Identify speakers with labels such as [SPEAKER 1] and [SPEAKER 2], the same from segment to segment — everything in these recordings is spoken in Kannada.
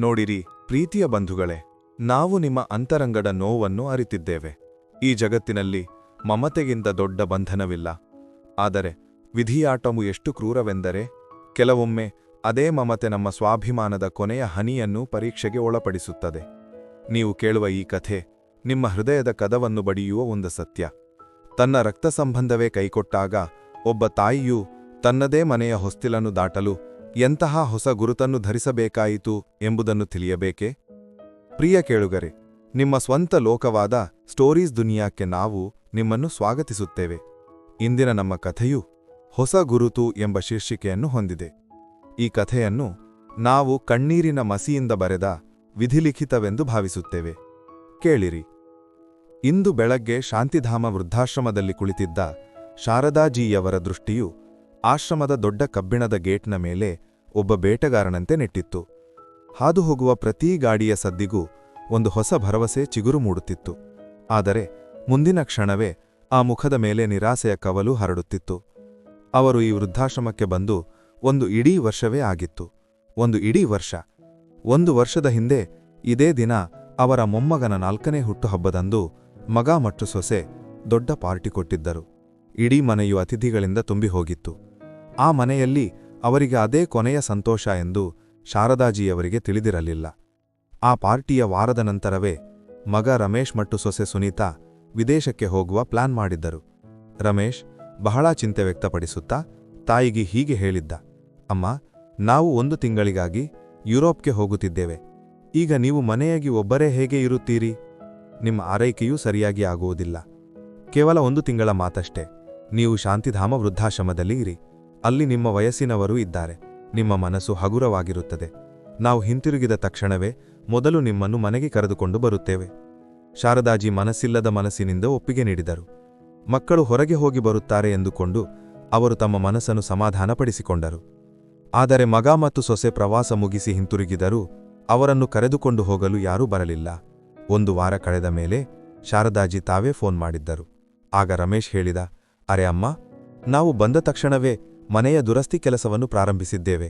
[SPEAKER 1] ನೋಡಿರಿ, ಪ್ರೀತಿಯ ಬಂಧುಗಳೇ, ನಾವು ನಿಮ್ಮ ಅಂತರಂಗದ ನೋವನ್ನು ಅರಿತಿದ್ದೇವೆ. ಈ ಜಗತ್ತಿನಲ್ಲಿ ಮಮತೆಗಿಂತ ದೊಡ್ಡ ಬಂಧನವಿಲ್ಲ. ಆದರೆ ವಿಧಿಯಾಟವು ಎಷ್ಟು ಕ್ರೂರವೆಂದರೆ, ಕೆಲವೊಮ್ಮೆ ಅದೇ ಮಮತೆ ನಮ್ಮ ಸ್ವಾಭಿಮಾನದ ಕೊನೆಯ ಹನಿಯನ್ನು ಪರೀಕ್ಷೆಗೆ ಒಳಪಡಿಸುತ್ತದೆ. ನೀವು ಕೇಳುವ ಈ ಕಥೆ ನಿಮ್ಮ ಹೃದಯದ ಕದವನ್ನು ಬಡಿಯುವ ಒಂದು ಸತ್ಯ. ತನ್ನ ರಕ್ತ ಸಂಬಂಧವೇ ಕೈಕೊಟ್ಟಾಗ ಒಬ್ಬ ತಾಯಿಯು ತನ್ನದೇ ಮನೆಯ ಹೊಸ್ತಿಲನ್ನು ದಾಟಲು ಎಂತಹ ಹೊಸ ಗುರುತನ್ನು ಧರಿಸಬೇಕಾಯಿತು ಎಂಬುದನ್ನು ತಿಳಿಯಬೇಕೆ? ಪ್ರಿಯ ಕೇಳುಗರೆ, ನಿಮ್ಮ ಸ್ವಂತ ಲೋಕವಾದ ಸ್ಟೋರೀಸ್ ದುನಿಯಾಕ್ಕೆ ನಾವು ನಿಮ್ಮನ್ನು ಸ್ವಾಗತಿಸುತ್ತೇವೆ. ಇಂದಿನ ನಮ್ಮ ಕಥೆಯು ಹೊಸ ಗುರುತು ಎಂಬ ಶೀರ್ಷಿಕೆಯನ್ನು ಹೊಂದಿದೆ. ಈ ಕಥೆಯನ್ನು ನಾವು ಕಣ್ಣೀರಿನ ಮಸಿಯಿಂದ ಬರೆದ ವಿಧಿಲಿಖಿತವೆಂದು ಭಾವಿಸುತ್ತೇವೆ. ಕೇಳಿರಿ. ಇಂದು ಬೆಳಗ್ಗೆ ಶಾಂತಿಧಾಮ ವೃದ್ಧಾಶ್ರಮದಲ್ಲಿ ಕುಳಿತಿದ್ದ ಶಾರದಾಜಿಯವರ ದೃಷ್ಟಿಯು ಆಶ್ರಮದ ದೊಡ್ಡ ಕಬ್ಬಿಣದ ಗೇಟ್ನ ಮೇಲೆ ಒಬ್ಬ ಬೇಟಗಾರನಂತೆ ನೆಟ್ಟಿತ್ತು. ಹಾದುಹೋಗುವ ಪ್ರತೀ ಗಾಡಿಯ ಸದ್ದಿಗೂ ಒಂದು ಹೊಸ ಭರವಸೆ ಚಿಗುರು ಮೂಡುತ್ತಿತ್ತು. ಆದರೆ ಮುಂದಿನ ಕ್ಷಣವೇ ಆ ಮುಖದ ಮೇಲೆ ನಿರಾಸೆಯ ಕವಲು ಹರಡುತ್ತಿತ್ತು. ಅವರು ಈ ವೃದ್ಧಾಶ್ರಮಕ್ಕೆ ಬಂದು ಒಂದು ಇಡೀ ವರ್ಷವೇ ಆಗಿತ್ತು. ಒಂದು ಇಡೀ ವರ್ಷ. ಒಂದು ವರ್ಷದ ಹಿಂದೆ ಇದೇ ದಿನ ಅವರ ಮೊಮ್ಮಗನ ನಾಲ್ಕನೇ ಹುಟ್ಟುಹಬ್ಬದಂದು ಮಗ ಮತ್ತು ಸೊಸೆ ದೊಡ್ಡ ಪಾರ್ಟಿ ಕೊಟ್ಟಿದ್ದರು. ಇಡೀ ಮನೆಯು ಅತಿಥಿಗಳಿಂದ ತುಂಬಿ ಹೋಗಿತ್ತು ಆ ಮನೆಯಲ್ಲಿ ಅವರಿಗೆ ಅದೇ ಕೊನೆಯ ಸಂತೋಷ ಎಂದು ಶಾರದಾಜಿಯವರಿಗೆ ತಿಳಿದಿರಲಿಲ್ಲ. ಆ ಪಾರ್ಟಿಯ ವಾರದ ನಂತರವೇ ಮಗ ರಮೇಶ್ ಮತ್ತು ಸೊಸೆ ಸುನೀತಾ ವಿದೇಶಕ್ಕೆ ಹೋಗುವ ಪ್ಲಾನ್ ಮಾಡಿದ್ದರು. ರಮೇಶ್ ಬಹಳ ಚಿಂತೆ ವ್ಯಕ್ತಪಡಿಸುತ್ತಾ ತಾಯಿಗೆ ಹೀಗೆ ಹೇಳಿದ್ದ, ಅಮ್ಮ, ನಾವು ಒಂದು ತಿಂಗಳಿಗಾಗಿ ಯುರೋಪ್ಗೆ ಹೋಗುತ್ತಿದ್ದೇವೆ. ಈಗ ನೀವು ಮನೆಯಾಗಿ ಒಬ್ಬರೇ ಹೇಗೆ ಇರುತ್ತೀರಿ? ನಿಮ್ಮ ಆರೈಕೆಯೂ ಸರಿಯಾಗಿ ಆಗುವುದಿಲ್ಲ. ಕೇವಲ ಒಂದು ತಿಂಗಳ ಮಾತಷ್ಟೇ. ನೀವು ಶಾಂತಿಧಾಮ ವೃದ್ಧಾಶ್ರಮದಲ್ಲಿ ಇರಿ. ಅಲ್ಲಿ ನಿಮ್ಮ ವಯಸ್ಸಿನವರೂ ಇದ್ದಾರೆ. ನಿಮ್ಮ ಮನಸ್ಸು ಹಗುರವಾಗಿರುತ್ತದೆ. ನಾವು ಹಿಂತಿರುಗಿದ ತಕ್ಷಣವೇ ಮೊದಲು ನಿಮ್ಮನ್ನು ಮನೆಗೆ ಕರೆದುಕೊಂಡು ಬರುತ್ತೇವೆ. ಶಾರದಾಜಿ ಮನಸ್ಸಿಲ್ಲದ ಮನಸ್ಸಿನಿಂದ ಒಪ್ಪಿಗೆ ನೀಡಿದರು. ಮಕ್ಕಳು ಹೊರಗೆ ಹೋಗಿ ಬರುತ್ತಾರೆ ಎಂದುಕೊಂಡು ಅವರು ತಮ್ಮ ಮನಸ್ಸನ್ನು ಸಮಾಧಾನಪಡಿಸಿಕೊಂಡರು. ಆದರೆ ಮಗ ಮತ್ತು ಸೊಸೆ ಪ್ರವಾಸ ಮುಗಿಸಿ ಹಿಂತಿರುಗಿದರೂ ಅವರನ್ನು ಕರೆದುಕೊಂಡು ಹೋಗಲು ಯಾರೂ ಬರಲಿಲ್ಲ. ಒಂದು ವಾರ ಕಳೆದ ಮೇಲೆ ಶಾರದಾಜಿ ತಾವೇ ಫೋನ್ ಮಾಡಿದ್ದರು. ಆಗ ರಮೇಶ್ ಹೇಳಿದ, ಅರೆ ಅಮ್ಮ, ನಾವು ಬಂದ ತಕ್ಷಣವೇ ಮನೆಯ ದುರಸ್ತಿ ಕೆಲಸವನ್ನು ಪ್ರಾರಂಭಿಸಿದ್ದೇವೆ.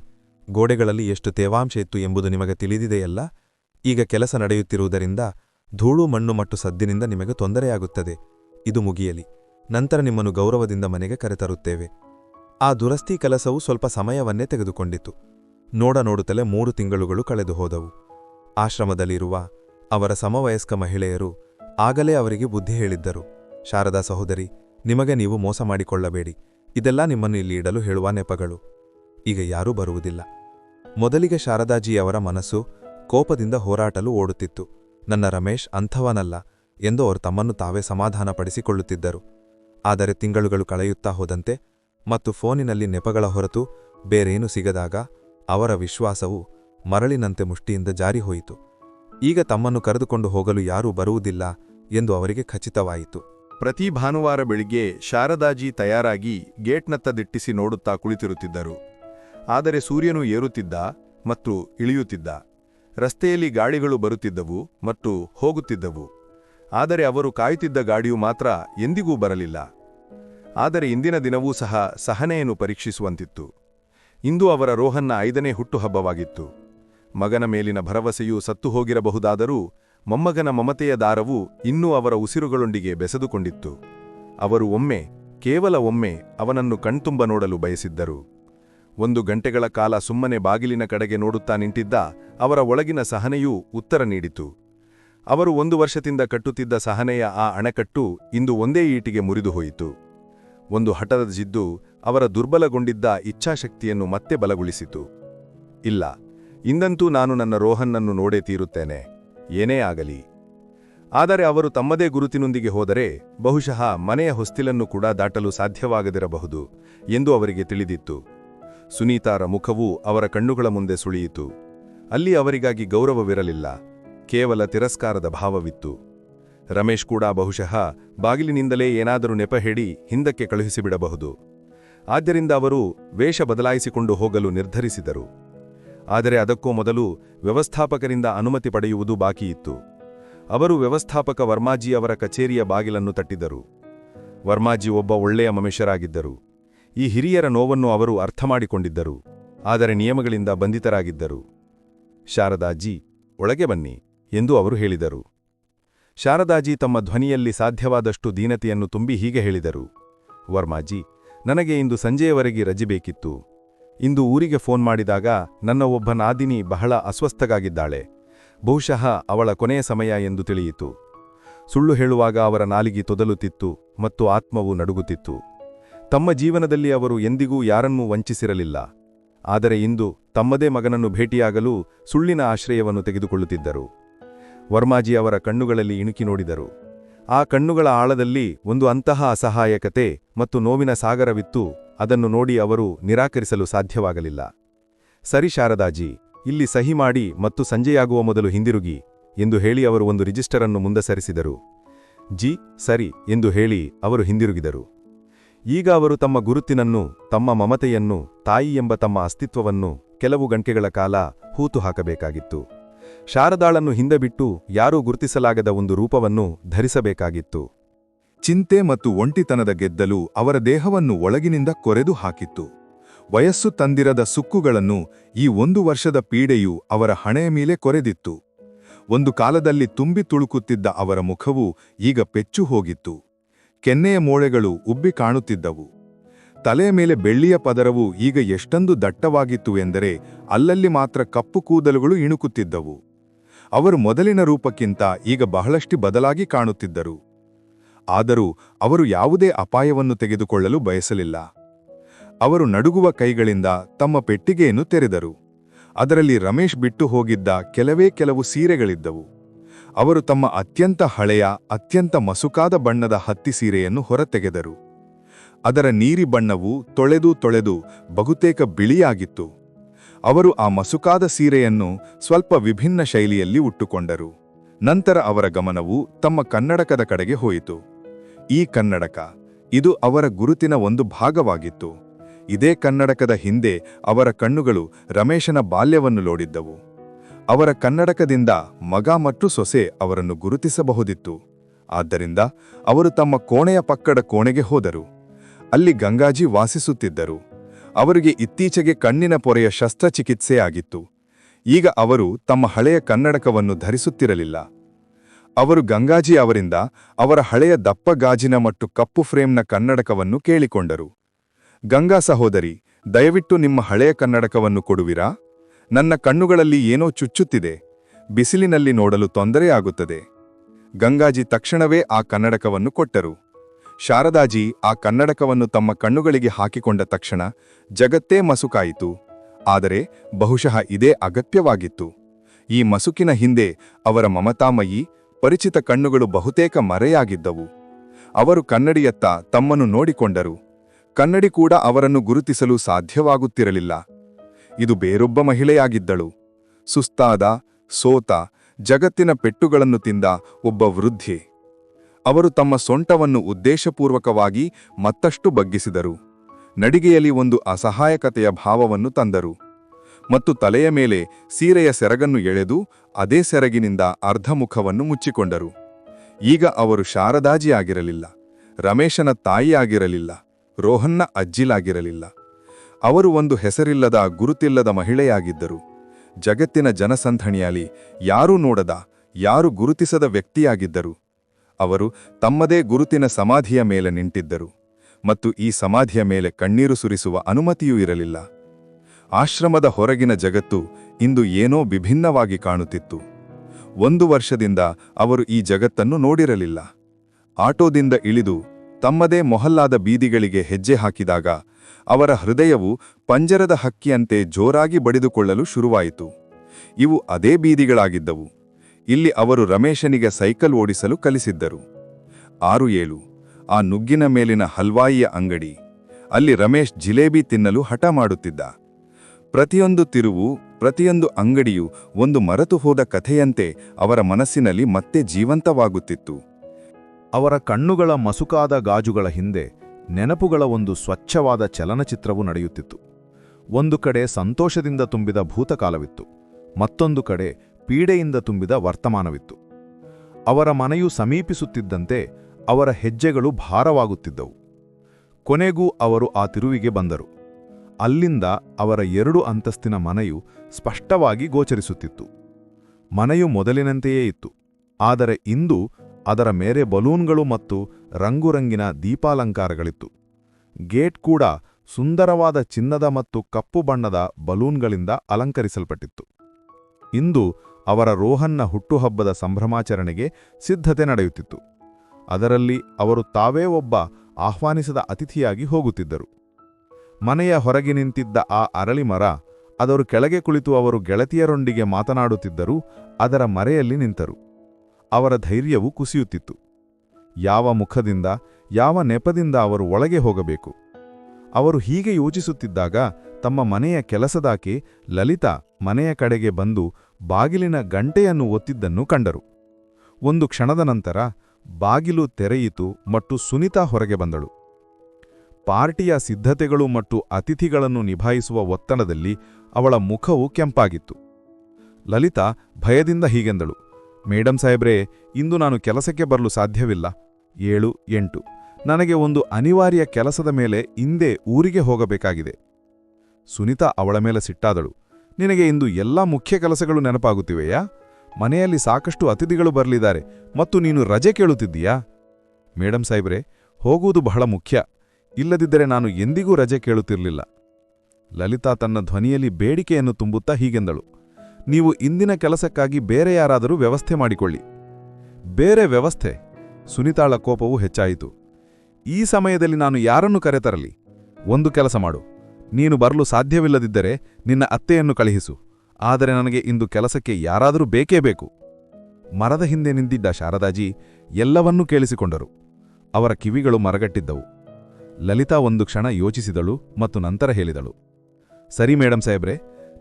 [SPEAKER 1] ಗೋಡೆಗಳಲ್ಲಿ ಎಷ್ಟು ತೇವಾಂಶ ಇತ್ತು ಎಂಬುದು ನಿಮಗೆ ತಿಳಿದಿದೆಯಲ್ಲ? ಈಗ ಕೆಲಸ ನಡೆಯುತ್ತಿರುವುದರಿಂದ ಧೂಳು, ಮಣ್ಣು ಮತ್ತು ಸದ್ದಿನಿಂದ ನಿಮಗೆ ತೊಂದರೆಯಾಗುತ್ತದೆ. ಇದು ಮುಗಿಯಲಿ. ನಂತರ ನಿಮ್ಮನ್ನು ಗೌರವದಿಂದ ಮನೆಗೆ ಕರೆತರುತ್ತೇವೆ. ಆ ದುರಸ್ತಿ ಕೆಲಸವು ಸ್ವಲ್ಪ ಸಮಯವನ್ನೇ ತೆಗೆದುಕೊಂಡಿತು. ನೋಡ ನೋಡುತ್ತಲೇ ಮೂರು ತಿಂಗಳುಗಳು ಕಳೆದು ಹೋದವು ಆಶ್ರಮದಲ್ಲಿರುವ ಅವರ ಸಮವಯಸ್ಕ ಮಹಿಳೆಯರು ಆಗಲೇ ಅವರಿಗೆ ಬುದ್ಧಿ ಹೇಳಿದ್ದರು. ಶಾರದಾ ಸಹೋದರಿ, ನಿಮಗೆ ನೀವು ಮೋಸ ಮಾಡಿಕೊಳ್ಳಬೇಡಿ. ಇದೆಲ್ಲ ನಿಮ್ಮನ್ನು ಇಲ್ಲಿ ಇಡಲು ಹೇಳುವ ನೆಪಗಳು. ಈಗ ಯಾರೂ ಬರುವುದಿಲ್ಲ. ಮೊದಲಿಗೆ ಶಾರದಾಜಿಯವರ ಮನಸ್ಸು ಕೋಪದಿಂದ ಹೋರಾಟಲು ಓಡುತ್ತಿತ್ತು. ನನ್ನ ರಮೇಶ್ ಅಂಥವನಲ್ಲ ಎಂದು ಅವರು ತಮ್ಮನ್ನು ತಾವೇ ಸಮಾಧಾನಪಡಿಸಿಕೊಳ್ಳುತ್ತಿದ್ದರು. ಆದರೆ ತಿಂಗಳುಗಳು ಕಳೆಯುತ್ತಾ ಹೋದಂತೆ ಮತ್ತು ಫೋನಿನಲ್ಲಿ ನೆಪಗಳ ಹೊರತು ಬೇರೇನು ಸಿಗದಾಗ ಅವರ ವಿಶ್ವಾಸವು ಮರಳಿನಂತೆ ಮುಷ್ಟಿಯಿಂದ ಜಾರಿಹೋಯಿತು ಈಗ ತಮ್ಮನ್ನು ಕರೆದುಕೊಂಡು ಹೋಗಲು ಯಾರೂ ಬರುವುದಿಲ್ಲ ಎಂದು ಅವರಿಗೆ ಖಚಿತವಾಯಿತು.
[SPEAKER 2] ಪ್ರತಿ ಭಾನುವಾರ ಬೆಳಿಗ್ಗೆ ಶಾರದಾಜಿ ತಯಾರಾಗಿ ಗೇಟ್ನತ್ತ ದಿಟ್ಟಿಸಿ ನೋಡುತ್ತಾ ಕುಳಿತಿರುತ್ತಿದ್ದರು. ಆದರೆ ಸೂರ್ಯನು ಏರುತ್ತಿದ್ದ ಮತ್ತು ಇಳಿಯುತ್ತಿದ್ದ. ರಸ್ತೆಯಲ್ಲಿ ಗಾಡಿಗಳು ಬರುತ್ತಿದ್ದವು ಮತ್ತು ಹೋಗುತ್ತಿದ್ದವು. ಆದರೆ ಅವರು ಕಾಯುತ್ತಿದ್ದ ಗಾಡಿಯು ಮಾತ್ರ ಎಂದಿಗೂ ಬರಲಿಲ್ಲ. ಆದರೆ ಇಂದಿನ ದಿನವೂ ಸಹ ಸಹನೆಯನ್ನು ಪರೀಕ್ಷಿಸುವಂತಿತ್ತು. ಇಂದು ಅವರ ರೋಹನ್ನ ಐದನೇ ಹುಟ್ಟುಹಬ್ಬವಾಗಿತ್ತು. ಮಗನ ಮೇಲಿನ ಭರವಸೆಯೂ ಸತ್ತು ಹೋಗಿರಬಹುದಾದರೂ ಮೊಮ್ಮಗನ ಮಮತೆಯ ದಾರವು ಇನ್ನೂ ಅವರ ಉಸಿರುಗಳೊಂದಿಗೆ ಬೆಸೆದುಕೊಂಡಿತ್ತು. ಅವರು ಒಮ್ಮೆ, ಕೇವಲ ಒಮ್ಮೆ, ಅವನನ್ನು ಕಣ್ತುಂಬ ನೋಡಲು ಬಯಸಿದ್ದರು. ಒಂದು ಗಂಟೆಗಳ ಕಾಲ ಸುಮ್ಮನೆ ಬಾಗಿಲಿನ ಕಡೆಗೆ ನೋಡುತ್ತಾ ನಿಂತಿದ್ದ ಅವರ ಒಳಗಿನ ಸಹನೆಯೂ ಉತ್ತರ ನೀಡಿತು. ಅವರು ಒಂದು ವರ್ಷದಿಂದ ಕಟ್ಟುತ್ತಿದ್ದ ಸಹನೆಯ ಆ ಅಣೆಕಟ್ಟು ಇಂದು ಒಂದೇ ಈಟಿಗೆ ಮುರಿದು ಹೋಯಿತು. ಒಂದು ಹಠದ ಜಿದ್ದು ಅವರ ದುರ್ಬಲಗೊಂಡಿದ್ದ ಇಚ್ಛಾಶಕ್ತಿಯನ್ನು ಮತ್ತೆ ಬಲಗೊಳಿಸಿತು. ಇಲ್ಲ, ಇಂದಂತೂ ನಾನು ನನ್ನ ರೋಹನ್ನನ್ನು ನೋಡೇ ತೀರುತ್ತೇನೆ. ಏನೇ ಆಗಲಿ. ಆದರೆ ಅವರು ತಮ್ಮದೇ ಗುರುತಿನೊಂದಿಗೆ ಹೋದರೆ ಬಹುಶಃ ಮನೆಯ ಹೊಸ್ತಿಲನ್ನು ಕೂಡ ದಾಟಲು ಸಾಧ್ಯವಾಗದಿರಬಹುದು ಎಂದು ಅವರಿಗೆ ತಿಳಿದಿತ್ತು. ಸುನೀತಾರ ಮುಖವೂ ಅವರ ಕಣ್ಣುಗಳ ಮುಂದೆ ಸುಳಿಯಿತು. ಅಲ್ಲಿ ಅವರಿಗಾಗಿ ಗೌರವವಿರಲಿಲ್ಲ. ಕೇವಲ ತಿರಸ್ಕಾರದ ಭಾವವಿತ್ತು. ರಮೇಶ್ ಕೂಡ ಬಹುಶಃ ಬಾಗಿಲಿನಿಂದಲೇ ಏನಾದರೂ ನೆಪ ಹೇಳಿ ಹಿಂದಕ್ಕೆ ಕಳುಹಿಸಿಬಿಡಬಹುದು. ಆದ್ದರಿಂದ ಅವರು ವೇಷ ಬದಲಾಯಿಸಿಕೊಂಡು ಹೋಗಲು ನಿರ್ಧರಿಸಿದರು. ಆದರೆ ಅದಕ್ಕೂ ಮೊದಲು ವ್ಯವಸ್ಥಾಪಕರಿಂದ ಅನುಮತಿ ಪಡೆಯುವುದು ಬಾಕಿಯಿತ್ತು ಅವರು ವ್ಯವಸ್ಥಾಪಕ ವರ್ಮಾಜಿ ಅವರ ಕಚೇರಿಯ ಬಾಗಿಲನ್ನು ತಟ್ಟಿದರು. ವರ್ಮಾಜಿ ಒಬ್ಬ ಒಳ್ಳೆಯ ಮನುಷ್ಯರಾಗಿದ್ದರು. ಈ ಹಿರಿಯರ ನೋವನ್ನು ಅವರು ಅರ್ಥಮಾಡಿಕೊಂಡಿದ್ದರು ಆದರೆ ನಿಯಮಗಳಿಂದ ಬಂಧಿತರಾಗಿದ್ದರು. ಶಾರದಾಜಿ ಒಳಗೆ ಬನ್ನಿ ಎಂದು ಅವರು ಹೇಳಿದರು. ಶಾರದಾಜಿ ತಮ್ಮ ಧ್ವನಿಯಲ್ಲಿ ಸಾಧ್ಯವಾದಷ್ಟು ದೀನತೆಯನ್ನು ತುಂಬಿ ಹೀಗೆ ಹೇಳಿದರು. ವರ್ಮಾಜಿ, ನನಗೆ ಇಂದು ಸಂಜೆಯವರೆಗೆ ರಜೆ ಬೇಕಿತ್ತು. ಇಂದು ಊರಿಗೆ ಫೋನ್ ಮಾಡಿದಾಗ ನನ್ನ ಒಬ್ಬ ನಾದಿನಿ ಬಹಳ ಅಸ್ವಸ್ಥಗಾಗಿದ್ದಾಳೆ. ಬಹುಶಃ ಅವಳ ಕೊನೆಯ ಸಮಯ ಎಂದು ತಿಳಿಯಿತು. ಸುಳ್ಳು ಹೇಳುವಾಗ ಅವರ ನಾಲಿಗೆ ತೊದಲುತ್ತಿತ್ತು ಮತ್ತು ಆತ್ಮವು ನಡುಗುತ್ತಿತ್ತು. ತಮ್ಮ ಜೀವನದಲ್ಲಿ ಅವರು ಎಂದಿಗೂ ಯಾರನ್ನೂ ವಂಚಿಸಿರಲಿಲ್ಲ. ಆದರೆ ಇಂದು ತಮ್ಮದೇ ಮಗನನ್ನು ಭೇಟಿಯಾಗಲು ಸುಳ್ಳಿನ ಆಶ್ರಯವನ್ನು ತೆಗೆದುಕೊಳ್ಳುತ್ತಿದ್ದರು. ವರ್ಮಾಜಿ ಅವರ ಕಣ್ಣುಗಳಲ್ಲಿ ಇಣುಕಿ ನೋಡಿದರು. ಆ ಕಣ್ಣುಗಳ ಆಳದಲ್ಲಿ ಒಂದು ಅಂತಹ ಅಸಹಾಯಕತೆ ಮತ್ತು ನೋವಿನ ಸಾಗರವಿತ್ತು ಅದನ್ನು ನೋಡಿ ಅವರು ನಿರಾಕರಿಸಲು ಸಾಧ್ಯವಾಗಲಿಲ್ಲ. ಸರಿ ಶಾರದಾಜಿ, ಇಲ್ಲಿ ಸಹಿ ಮಾಡಿ ಮತ್ತು ಸಂಜೆಯಾಗುವ ಮೊದಲು ಹಿಂದಿರುಗಿ ಎಂದು ಹೇಳಿ ಅವರು ಒಂದು ರಿಜಿಸ್ಟರನ್ನು ಮುಂದೆ ಸರಿಸಿದರು. ಜಿ, ಸರಿ ಎಂದು ಹೇಳಿ ಅವರು ಹಿಂದಿರುಗಿದರು. ಈಗ ಅವರು ತಮ್ಮ ಗುರುತಿನನ್ನು, ತಮ್ಮ ಮಮತೆಯನ್ನು, ತಾಯಿ ಎಂಬ ತಮ್ಮ ಅಸ್ತಿತ್ವವನ್ನು ಕೆಲವು ಗಂಟೆಗಳ ಕಾಲ ಹೂತು ಹಾಕಬೇಕಾಗಿತ್ತು. ಶಾರದಾಳನ್ನು ಹಿಂದೆ ಬಿಟ್ಟು ಯಾರೂ ಗುರುತಿಸಲಾಗದ ಒಂದು ರೂಪವನ್ನು ಧರಿಸಬೇಕಾಗಿತ್ತು.
[SPEAKER 1] ಚಿಂತೆ ಮತ್ತು ಒಂಟಿತನದ ಗೆದ್ದಲು ಅವರ ದೇಹವನ್ನು ಒಳಗಿನಿಂದ ಕೊರೆದು ಹಾಕಿತ್ತು. ವಯಸ್ಸು ತಂದಿರದ ಸುಕ್ಕುಗಳನ್ನು ಈ ಒಂದು ವರ್ಷದ ಪೀಡೆಯು ಅವರ ಹಣೆಯ ಮೇಲೆ ಕೊರೆದಿತ್ತು. ಒಂದು ಕಾಲದಲ್ಲಿ ತುಂಬಿ ತುಳುಕುತ್ತಿದ್ದ ಅವರ ಮುಖವು ಈಗ ಪೆಚ್ಚು ಹೋಗಿತ್ತು. ಕೆನ್ನೆಯ ಮೋಳೆಗಳು ಉಬ್ಬಿ ಕಾಣುತ್ತಿದ್ದವು. ತಲೆಯ ಮೇಲೆ ಬೆಳ್ಳಿಯ ಪದರವು ಈಗ ಎಷ್ಟೊಂದು ದಟ್ಟವಾಗಿತ್ತು ಎಂದರೆ ಅಲ್ಲಲ್ಲಿ ಮಾತ್ರ ಕಪ್ಪು ಕೂದಲುಗಳು ಇಣುಕುತ್ತಿದ್ದವು. ಅವರು ಮೊದಲಿನ ರೂಪಕ್ಕಿಂತ ಈಗ ಬಹಳಷ್ಟು ಬದಲಾಗಿ ಕಾಣುತ್ತಿದ್ದರು. ಆದರೂ ಅವರು ಯಾವುದೇ ಅಪಾಯವನ್ನು ತೆಗೆದುಕೊಳ್ಳಲು ಬಯಸಲಿಲ್ಲ. ಅವರು ನಡುಗುವ ಕೈಗಳಿಂದ ತಮ್ಮ ಪೆಟ್ಟಿಗೆಯನ್ನು ತೆರೆದರು. ಅದರಲ್ಲಿ ರಮೇಶ್ ಬಿಟ್ಟು ಹೋಗಿದ್ದ ಕೆಲವೇ ಕೆಲವು ಸೀರೆಗಳಿದ್ದವು. ಅವರು ತಮ್ಮ ಅತ್ಯಂತ ಹಳೆಯ, ಅತ್ಯಂತ ಮಸುಕಾದ ಬಣ್ಣದ ಹತ್ತಿ ಸೀರೆಯನ್ನು ಹೊರತೆಗೆದರು. ಅದರ ನೀರಿ ಬಣ್ಣವು ತೊಳೆದು ತೊಳೆದು ಬಹುತೇಕ ಬಿಳಿಯಾಗಿತ್ತು. ಅವರು ಆ ಮಸುಕಾದ ಸೀರೆಯನ್ನು ಸ್ವಲ್ಪ ವಿಭಿನ್ನ ಶೈಲಿಯಲ್ಲಿ ಉಟ್ಟುಕೊಂಡರು. ನಂತರ ಅವರ ಗಮನವು ತಮ್ಮ ಕನ್ನಡಕದ ಕಡೆಗೆ ಹೋಯಿತು. ಈ ಕನ್ನಡಕ. ಇದು ಅವರ ಗುರುತಿನ ಒಂದು ಭಾಗವಾಗಿತ್ತು. ಇದೇ ಕನ್ನಡಕದ ಹಿಂದೆ ಅವರ ಕಣ್ಣುಗಳು ರಮೇಶನ ಬಾಲ್ಯವನ್ನು ಲೋಡಿದ್ದವು ಅವರ ಕನ್ನಡಕದಿಂದ ಮಗ ಮತ್ತು ಸೊಸೆ ಅವರನ್ನು ಗುರುತಿಸಬಹುದಿತ್ತು. ಆದ್ದರಿಂದ ಅವರು ತಮ್ಮ ಕೋಣೆಯ ಪಕ್ಕದ ಕೋಣೆಗೆ ಹೋದರು. ಅಲ್ಲಿ ಗಂಗಾಜಿ ವಾಸಿಸುತ್ತಿದ್ದರು. ಅವರಿಗೆ ಇತ್ತೀಚೆಗೆ ಕಣ್ಣಿನ ಪೊರೆಯ ಶಸ್ತ್ರಚಿಕಿತ್ಸೆಯಾಗಿತ್ತು. ಈಗ ಅವರು ತಮ್ಮ ಹಳೆಯ ಕನ್ನಡಕವನ್ನು ಧರಿಸುತ್ತಿರಲಿಲ್ಲ. ಅವರು ಗಂಗಾಜಿ ಅವರಿಂದ ಅವರ ಹಳೆಯ ದಪ್ಪ ಗಾಜಿನ ಮತ್ತು ಕಪ್ಪು ಫ್ರೇಮ್ನ ಕನ್ನಡಕವನ್ನು ಕೇಳಿಕೊಂಡರು. ಗಂಗಾ ಸಹೋದರಿ, ದಯವಿಟ್ಟು ನಿಮ್ಮ ಹಳೆಯ ಕನ್ನಡಕವನ್ನು ಕೊಡುವಿರಾ? ನನ್ನ ಕಣ್ಣುಗಳಲ್ಲಿ ಏನೋ ಚುಚ್ಚುತ್ತಿದೆ. ಬಿಸಿಲಿನಲ್ಲಿ ನೋಡಲು ತೊಂದರೆಯಾಗುತ್ತದೆ. ಗಂಗಾಜಿ ತಕ್ಷಣವೇ ಆ ಕನ್ನಡಕವನ್ನು ಕೊಟ್ಟರು. ಶಾರದಾಜಿ, ಆ ಕನ್ನಡಕವನ್ನು ತಮ್ಮ ಕಣ್ಣುಗಳಿಗೆ ಹಾಕಿಕೊಂಡ ತಕ್ಷಣ ಜಗತ್ತೇ ಮಸುಕಾಯಿತು. ಆದರೆ ಬಹುಶಃ ಇದೇ ಅಗತ್ಯವಾಗಿತ್ತು. ಈ ಮಸುಕಿನ ಹಿಂದೆ ಅವರ ಮಮತಾಮಯಿ ಪರಿಚಿತ ಕಣ್ಣುಗಳು ಬಹುತೇಕ ಮರೆಯಾಗಿದ್ದವು. ಅವರು ಕನ್ನಡಿಯತ್ತ ತಮ್ಮನ್ನು ನೋಡಿಕೊಂಡರು. ಕನ್ನಡಿ ಕೂಡ ಅವರನ್ನು ಗುರುತಿಸಲು ಸಾಧ್ಯವಾಗುತ್ತಿರಲಿಲ್ಲ. ಇದು ಬೇರೊಬ್ಬ ಮಹಿಳೆಯಾಗಿದ್ದಳು. ಸುಸ್ತಾದ, ಸೋತ, ಜಗತ್ತಿನ ಪೆಟ್ಟುಗಳನ್ನು ತಿಂದ ಒಬ್ಬ ವೃದ್ಧೆ. ಅವರು ತಮ್ಮ ಸೊಂಟವನ್ನು ಉದ್ದೇಶಪೂರ್ವಕವಾಗಿ ಮತ್ತಷ್ಟು ಬಗ್ಗಿಸಿದರು. ನಡಿಗೆಯಲ್ಲಿ ಒಂದು ಅಸಹಾಯಕತೆಯ ಭಾವವನ್ನು ತಂದರು. ಮತ್ತು ತಲೆಯ ಮೇಲೆ ಸೀರೆಯ ಸೆರಗನ್ನು ಎಳೆದು ಅದೇ ಸೆರಗಿನಿಂದ ಅರ್ಧಮುಖವನ್ನು ಮುಚ್ಚಿಕೊಂಡರು. ಈಗ ಅವರು ಶಾರದಾಜಿಯಾಗಿರಲಿಲ್ಲ, ರಮೇಶನ ತಾಯಿಯಾಗಿರಲಿಲ್ಲ, ರೋಹನ್ನ ಅಜ್ಜಿಲಾಗಿರಲಿಲ್ಲ. ಅವರು ಒಂದು ಹೆಸರಿಲ್ಲದ ಗುರುತಿಲ್ಲದ ಮಹಿಳೆಯಾಗಿದ್ದರು. ಜಗತ್ತಿನ ಜನಸಂಧಣಿಯಲ್ಲಿ ಯಾರೂ ನೋಡದ, ಯಾರು ಗುರುತಿಸದ ವ್ಯಕ್ತಿಯಾಗಿದ್ದರು. ಅವರು ತಮ್ಮದೇ ಗುರುತಿನ ಸಮಾಧಿಯ ಮೇಲೆ ನಿಂತಿದ್ದರು ಮತ್ತು ಈ ಸಮಾಧಿಯ ಮೇಲೆ ಕಣ್ಣೀರು ಸುರಿಸುವ ಅನುಮತಿಯೂ ಇರಲಿಲ್ಲ. ಆಶ್ರಮದ ಹೊರಗಿನ ಜಗತ್ತು ಇಂದು ಏನೋ ವಿಭಿನ್ನವಾಗಿ ಕಾಣುತ್ತಿತ್ತು. ಒಂದು ವರ್ಷದಿಂದ ಅವರು ಈ ಜಗತ್ತನ್ನು ನೋಡಿರಲಿಲ್ಲ. ಆಟೋದಿಂದ ಇಳಿದು ತಮ್ಮದೇ ಮೊಹಲ್ಲಾದ ಬೀದಿಗಳಿಗೆ ಹೆಜ್ಜೆ ಹಾಕಿದಾಗ ಅವರ ಹೃದಯವು ಪಂಜರದ ಹಕ್ಕಿಯಂತೆ ಜೋರಾಗಿ ಬಡಿದುಕೊಳ್ಳಲು ಶುರುವಾಯಿತು. ಇವು ಅದೇ ಬೀದಿಗಳಾಗಿದ್ದವು. ಇಲ್ಲಿ ಅವರು ರಮೇಶನಿಗೆ ಸೈಕಲ್ ಓಡಿಸಲು ಕಲಿಸಿದ್ದರು. ಆರು ಏಳು, ಆ ನುಗ್ಗಿನ ಮೇಲಿನ ಹಲ್ವಾಯಿಯ ಅಂಗಡಿ. ಅಲ್ಲಿ ರಮೇಶ್ ಜಿಲೇಬಿ ತಿನ್ನಲು ಹಠ ಮಾಡುತ್ತಿದ್ದ. ಪ್ರತಿಯೊಂದು ತಿರುವು, ಪ್ರತಿಯೊಂದು ಅಂಗಡಿಯು ಒಂದು ಮರೆತು ಹೋದ ಕಥೆಯಂತೆ ಅವರ ಮನಸ್ಸಿನಲ್ಲಿ ಮತ್ತೆ ಜೀವಂತವಾಗುತ್ತಿತ್ತು.
[SPEAKER 3] ಅವರ ಕಣ್ಣುಗಳ ಮಸುಕಾದ ಗಾಜುಗಳ ಹಿಂದೆ ನೆನಪುಗಳ ಒಂದು ಸ್ವಚ್ಛವಾದ ಚಲನಚಿತ್ರವು ನಡೆಯುತ್ತಿತ್ತು. ಒಂದು ಕಡೆ ಸಂತೋಷದಿಂದ ತುಂಬಿದ ಭೂತಕಾಲವಿತ್ತು, ಮತ್ತೊಂದು ಕಡೆ ಪೀಡೆಯಿಂದ ತುಂಬಿದ ವರ್ತಮಾನವಿತ್ತು. ಅವರ ಮನೆಯು ಸಮೀಪಿಸುತ್ತಿದ್ದಂತೆ ಅವರ ಹೆಜ್ಜೆಗಳು ಭಾರವಾಗುತ್ತಿದ್ದವು. ಕೊನೆಗೂ ಅವರು ಆ ತಿರುವಿಗೆ ಬಂದರು. ಅಲ್ಲಿಂದ ಅವರ ಎರಡು ಅಂತಸ್ತಿನ ಮನೆಯು ಸ್ಪಷ್ಟವಾಗಿ ಗೋಚರಿಸುತ್ತಿತ್ತು. ಮನೆಯು ಮೊದಲಿನಂತೆಯೇ ಇತ್ತು. ಆದರೆ ಇಂದು ಅದರ ಮೇರೆ ಬಲೂನ್ಗಳು ಮತ್ತು ರಂಗುರಂಗಿನ ದೀಪಾಲಂಕಾರಗಳಿತ್ತು. ಗೇಟ್ ಕೂಡ ಸುಂದರವಾದ ಚಿನ್ನದ ಮತ್ತು ಕಪ್ಪು ಬಣ್ಣದ ಬಲೂನ್ಗಳಿಂದ ಅಲಂಕರಿಸಲ್ಪಟ್ಟಿತ್ತು. ಇಂದು ಅವರ ರೋಹನ್ನ ಹುಟ್ಟುಹಬ್ಬದ ಸಂಭ್ರಮಾಚರಣೆಗೆ ಸಿದ್ಧತೆ ನಡೆಯುತ್ತಿತ್ತು. ಅದರಲ್ಲಿ ಅವರು ತಾವೇ ಒಬ್ಬ ಆಹ್ವಾನಿಸದ ಅತಿಥಿಯಾಗಿ ಹೋಗುತ್ತಿದ್ದರು. ಮನೆಯ ಹೊರಗೆ ನಿಂತಿದ್ದ ಆ ಅರಳಿ ಮರ ಅದರ ಕೆಳಗೆ ಕುಳಿತು ಅವರು ಗೆಳತಿಯರೊಂದಿಗೆ ಮಾತನಾಡುತ್ತಿದ್ದರೂ ಅದರ ಮರೆಯಲ್ಲಿ ನಿಂತರು. ಅವರ ಧೈರ್ಯವು ಕುಸಿಯುತ್ತಿತ್ತು. ಯಾವ ಮುಖದಿಂದ, ಯಾವ ನೆಪದಿಂದ ಅವರು ಒಳಗೆ ಹೋಗಬೇಕು? ಅವರು ಹೀಗೆ ಯೋಚಿಸುತ್ತಿದ್ದಾಗ ತಮ್ಮ ಮನೆಯ ಕೆಲಸದಾಕೆ ಲಲಿತಾ ಮನೆಯ ಕಡೆಗೆ ಬಂದು ಬಾಗಿಲಿನ ಗಂಟೆಯನ್ನು ಒತ್ತಿದ್ದನ್ನು ಕಂಡರು. ಒಂದು ಕ್ಷಣದ ನಂತರ ಬಾಗಿಲು ತೆರೆಯಿತು ಮತ್ತು ಸುನಿತಾ ಹೊರಗೆ ಬಂದಳು. ಪಾರ್ಟಿಯ ಸಿದ್ಧತೆಗಳು ಮತ್ತು ಅತಿಥಿಗಳನ್ನು ನಿಭಾಯಿಸುವ ಒತ್ತಡದಲ್ಲಿ ಅವಳ ಮುಖವು ಕೆಂಪಾಗಿತ್ತು. ಲಲಿತಾ ಭಯದಿಂದ ಹೀಗೆಂದಳು, ಮೇಡಂ ಸಾಹೇಬ್ರೇ, ಇಂದು ನಾನು ಕೆಲಸಕ್ಕೆ ಬರಲು ಸಾಧ್ಯವಿಲ್ಲ. ಏಳು, ಎಂಟು. ನನಗೆ ಒಂದು ಅನಿವಾರ್ಯ ಕೆಲಸದ ಮೇಲೆ ಇಂದೇ ಊರಿಗೆ ಹೋಗಬೇಕಾಗಿದೆ. ಸುನಿತಾ ಅವಳ ಮೇಲೆ ಸಿಟ್ಟಾದಳು, ನಿನಗೆ ಇಂದು ಎಲ್ಲಾ ಮುಖ್ಯ ಕೆಲಸಗಳು ನೆನಪಾಗುತ್ತಿವೆಯಾ? ಮನೆಯಲ್ಲಿ ಸಾಕಷ್ಟು ಅತಿಥಿಗಳು ಬರಲಿದ್ದಾರೆ, ಮತ್ತು ನೀನು ರಜೆ ಕೇಳುತ್ತಿದ್ದೀಯಾ? ಮೇಡಂ ಸಾಹೇಬ್ರೆ, ಹೋಗುವುದು ಬಹಳ ಮುಖ್ಯ. ಇಲ್ಲದಿದ್ದರೆ ನಾನು ಎಂದಿಗೂ ರಜೆ ಕೇಳುತ್ತಿರಲಿಲ್ಲ. ಲಲಿತಾ ತನ್ನ ಧ್ವನಿಯಲ್ಲಿ ಬೇಡಿಕೆಯನ್ನು ತುಂಬುತ್ತಾ ಹೀಗೆಂದಳು. ನೀವು ಇಂದಿನ ಕೆಲಸಕ್ಕಾಗಿ ಬೇರೆ ಯಾರಾದರೂ ವ್ಯವಸ್ಥೆ ಮಾಡಿಕೊಳ್ಳಿ. ಬೇರೆ ವ್ಯವಸ್ಥೆ? ಸುನಿತಾಳ ಕೋಪವು ಹೆಚ್ಚಾಯಿತು. ಈ ಸಮಯದಲ್ಲಿ ನಾನು ಯಾರನ್ನು ಕರೆತರಲಿ? ಒಂದು ಕೆಲಸ ಮಾಡು. ನೀನು ಬರಲು ಸಾಧ್ಯವಿಲ್ಲದಿದ್ದರೆ ನಿನ್ನ ಅತ್ತೆಯನ್ನು ಕಳುಹಿಸು. ಆದರೆ ನನಗೆ ಇಂದು ಕೆಲಸಕ್ಕೆ ಯಾರಾದರೂ ಬೇಕೇ ಬೇಕು. ಮರದ ಹಿಂದೆ ನಿಂತಿದ್ದ ಶಾರದಾಜಿ ಎಲ್ಲವನ್ನೂ ಕೇಳಿಸಿಕೊಂಡರು. ಅವರ ಕಿವಿಗಳು ಮರಗಟ್ಟಿದ್ದವು. ಲಲಿತಾ ಒಂದು ಕ್ಷಣ ಯೋಚಿಸಿದಳು ಮತ್ತು ನಂತರ ಹೇಳಿದಳು, ಸರಿ ಮೇಡಂ ಸಾಹೇಬ್ರೆ,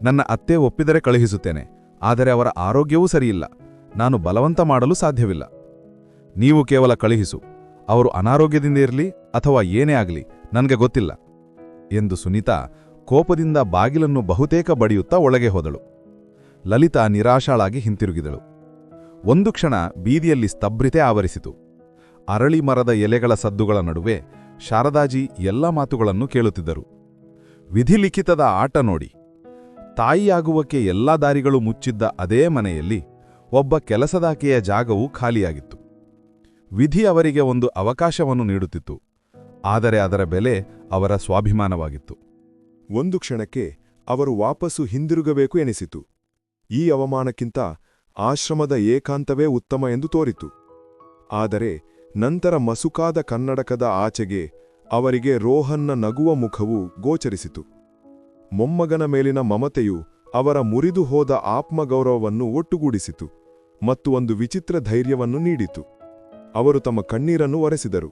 [SPEAKER 3] ನನ್ನ ಅತ್ತೆ ಒಪ್ಪಿದರೆ ಕಳುಹಿಸುತ್ತೇನೆ, ಆದರೆ ಅವರ ಆರೋಗ್ಯವೂ ಸರಿಯಿಲ್ಲ, ನಾನು ಬಲವಂತ ಮಾಡಲು ಸಾಧ್ಯವಿಲ್ಲ. ನೀವು ಕೇವಲ ಕಳುಹಿಸು, ಅವರು ಅನಾರೋಗ್ಯದಿಂದ ಇರಲಿ ಅಥವಾ ಏನೇ ಆಗಲಿ, ನನಗೆ ಗೊತ್ತಿಲ್ಲ, ಎಂದು ಸುನೀತಾ ಕೋಪದಿಂದ ಬಾಗಿಲನ್ನು ಬಹುತೇಕ ಬಡಿಯುತ್ತಾ ಒಳಗೆ ಹೋದಳು. ಲಲಿತಾ ನಿರಾಶಾಳಾಗಿ ಹಿಂತಿರುಗಿದಳು. ಒಂದು ಕ್ಷಣ ಬೀದಿಯಲ್ಲಿ ಸ್ತಬ್ರಿತೆ ಆವರಿಸಿತು. ಅರಳಿ ಮರದ ಎಲೆಗಳ ಸದ್ದುಗಳ ನಡುವೆ ಶಾರದಾಜಿ ಎಲ್ಲ ಮಾತುಗಳನ್ನು ಕೇಳುತ್ತಿದ್ದರು. ವಿಧಿಲಿಖಿತದ ಆಟ ನೋಡಿ. ತಾಯಿಯಾಗುವಕ್ಕೆ ಎಲ್ಲ ದಾರಿಗಳು ಮುಚ್ಚಿದ್ದ ಅದೇ ಮನೆಯಲ್ಲಿ ಒಬ್ಬ ಕೆಲಸದಾಕೆಯ ಜಾಗವು ಖಾಲಿಯಾಗಿತ್ತು. ವಿಧಿ ಅವರಿಗೆ ಒಂದು ಅವಕಾಶವನ್ನು ನೀಡುತ್ತಿತ್ತು. ಆದರೆ ಅದರ ಬೆಲೆ ಅವರ ಸ್ವಾಭಿಮಾನವಾಗಿತ್ತು.
[SPEAKER 2] ಒಂದು ಕ್ಷಣಕ್ಕೆ ಅವರು ವಾಪಸ್ಸು ಹಿಂದಿರುಗಬೇಕು ಎನಿಸಿತು. ಈ ಅವಮಾನಕ್ಕಿಂತ ಆಶ್ರಮದ ಏಕಾಂತವೇ ಉತ್ತಮ ಎಂದು ತೋರಿತು. ಆದರೆ ನಂತರ ಮಸುಕಾದ ಕನ್ನಡಕದ ಆಚೆಗೆ ಅವರಿಗೆ ರೋಹನ್ನ ನಗುವ ಮುಖವು ಗೋಚರಿಸಿತು. ಮೊಮ್ಮಗನ ಮೇಲಿನ ಮಮತೆಯು ಅವರ ಮುರಿದು ಹೋದ ಆತ್ಮಗೌರವವನ್ನು ಒಟ್ಟುಗೂಡಿಸಿತು ಮತ್ತು ಒಂದು ವಿಚಿತ್ರ ಧೈರ್ಯವನ್ನು ನೀಡಿತು. ಅವರು ತಮ್ಮ ಕಣ್ಣೀರನ್ನು ಒರೆಸಿದರು.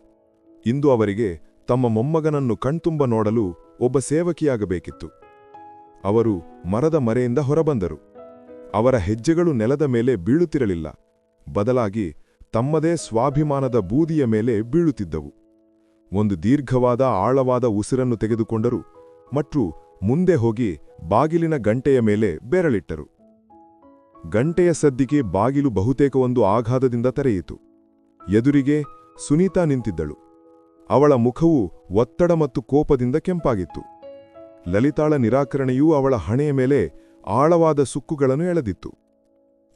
[SPEAKER 2] ಇಂದು ಅವರಿಗೆ ತಮ್ಮ ಮೊಮ್ಮಗನನ್ನು ಕಣ್ತುಂಬ ನೋಡಲು ಒಬ್ಬ ಸೇವಕಿಯಾಗಬೇಕಿತ್ತು. ಅವರು ಮರದ ಮರೆಯಿಂದ ಹೊರಬಂದರು. ಅವರ ಹೆಜ್ಜೆಗಳು ನೆಲದ ಮೇಲೆ ಬೀಳುತ್ತಿರಲಿಲ್ಲ. ಬದಲಾಗಿ ತಮ್ಮದೇ ಸ್ವಾಭಿಮಾನದ ಬೂದಿಯ ಮೇಲೆ ಬೀಳುತ್ತಿದ್ದವು. ಒಂದು ದೀರ್ಘವಾದ ಆಳವಾದ ಉಸಿರನ್ನು ತೆಗೆದುಕೊಂಡರು ಮತ್ತು ಮುಂದೆ ಹೋಗಿ ಬಾಗಿಲಿನ ಗಂಟೆಯ ಮೇಲೆ ಬೆರಳಿಟ್ಟರು. ಗಂಟೆಯ ಸದ್ದಿಗೆ ಬಾಗಿಲು ಬಹುತೇಕ ಒಂದು ಆಘಾತದಿಂದ ತೆರೆಯಿತು. ಎದುರಿಗೆ ಸುನೀತಾ ನಿಂತಿದ್ದಳು. ಅವಳ ಮುಖವು ಒತ್ತಡ ಮತ್ತು ಕೋಪದಿಂದ ಕೆಂಪಾಗಿತ್ತು. ಲಲಿತಾಳ ನಿರಾಕರಣೆಯೂ ಅವಳ ಹಣೆಯ ಮೇಲೆ ಆಳವಾದ ಸುಕ್ಕುಗಳನ್ನು ಎಳೆದಿತ್ತು.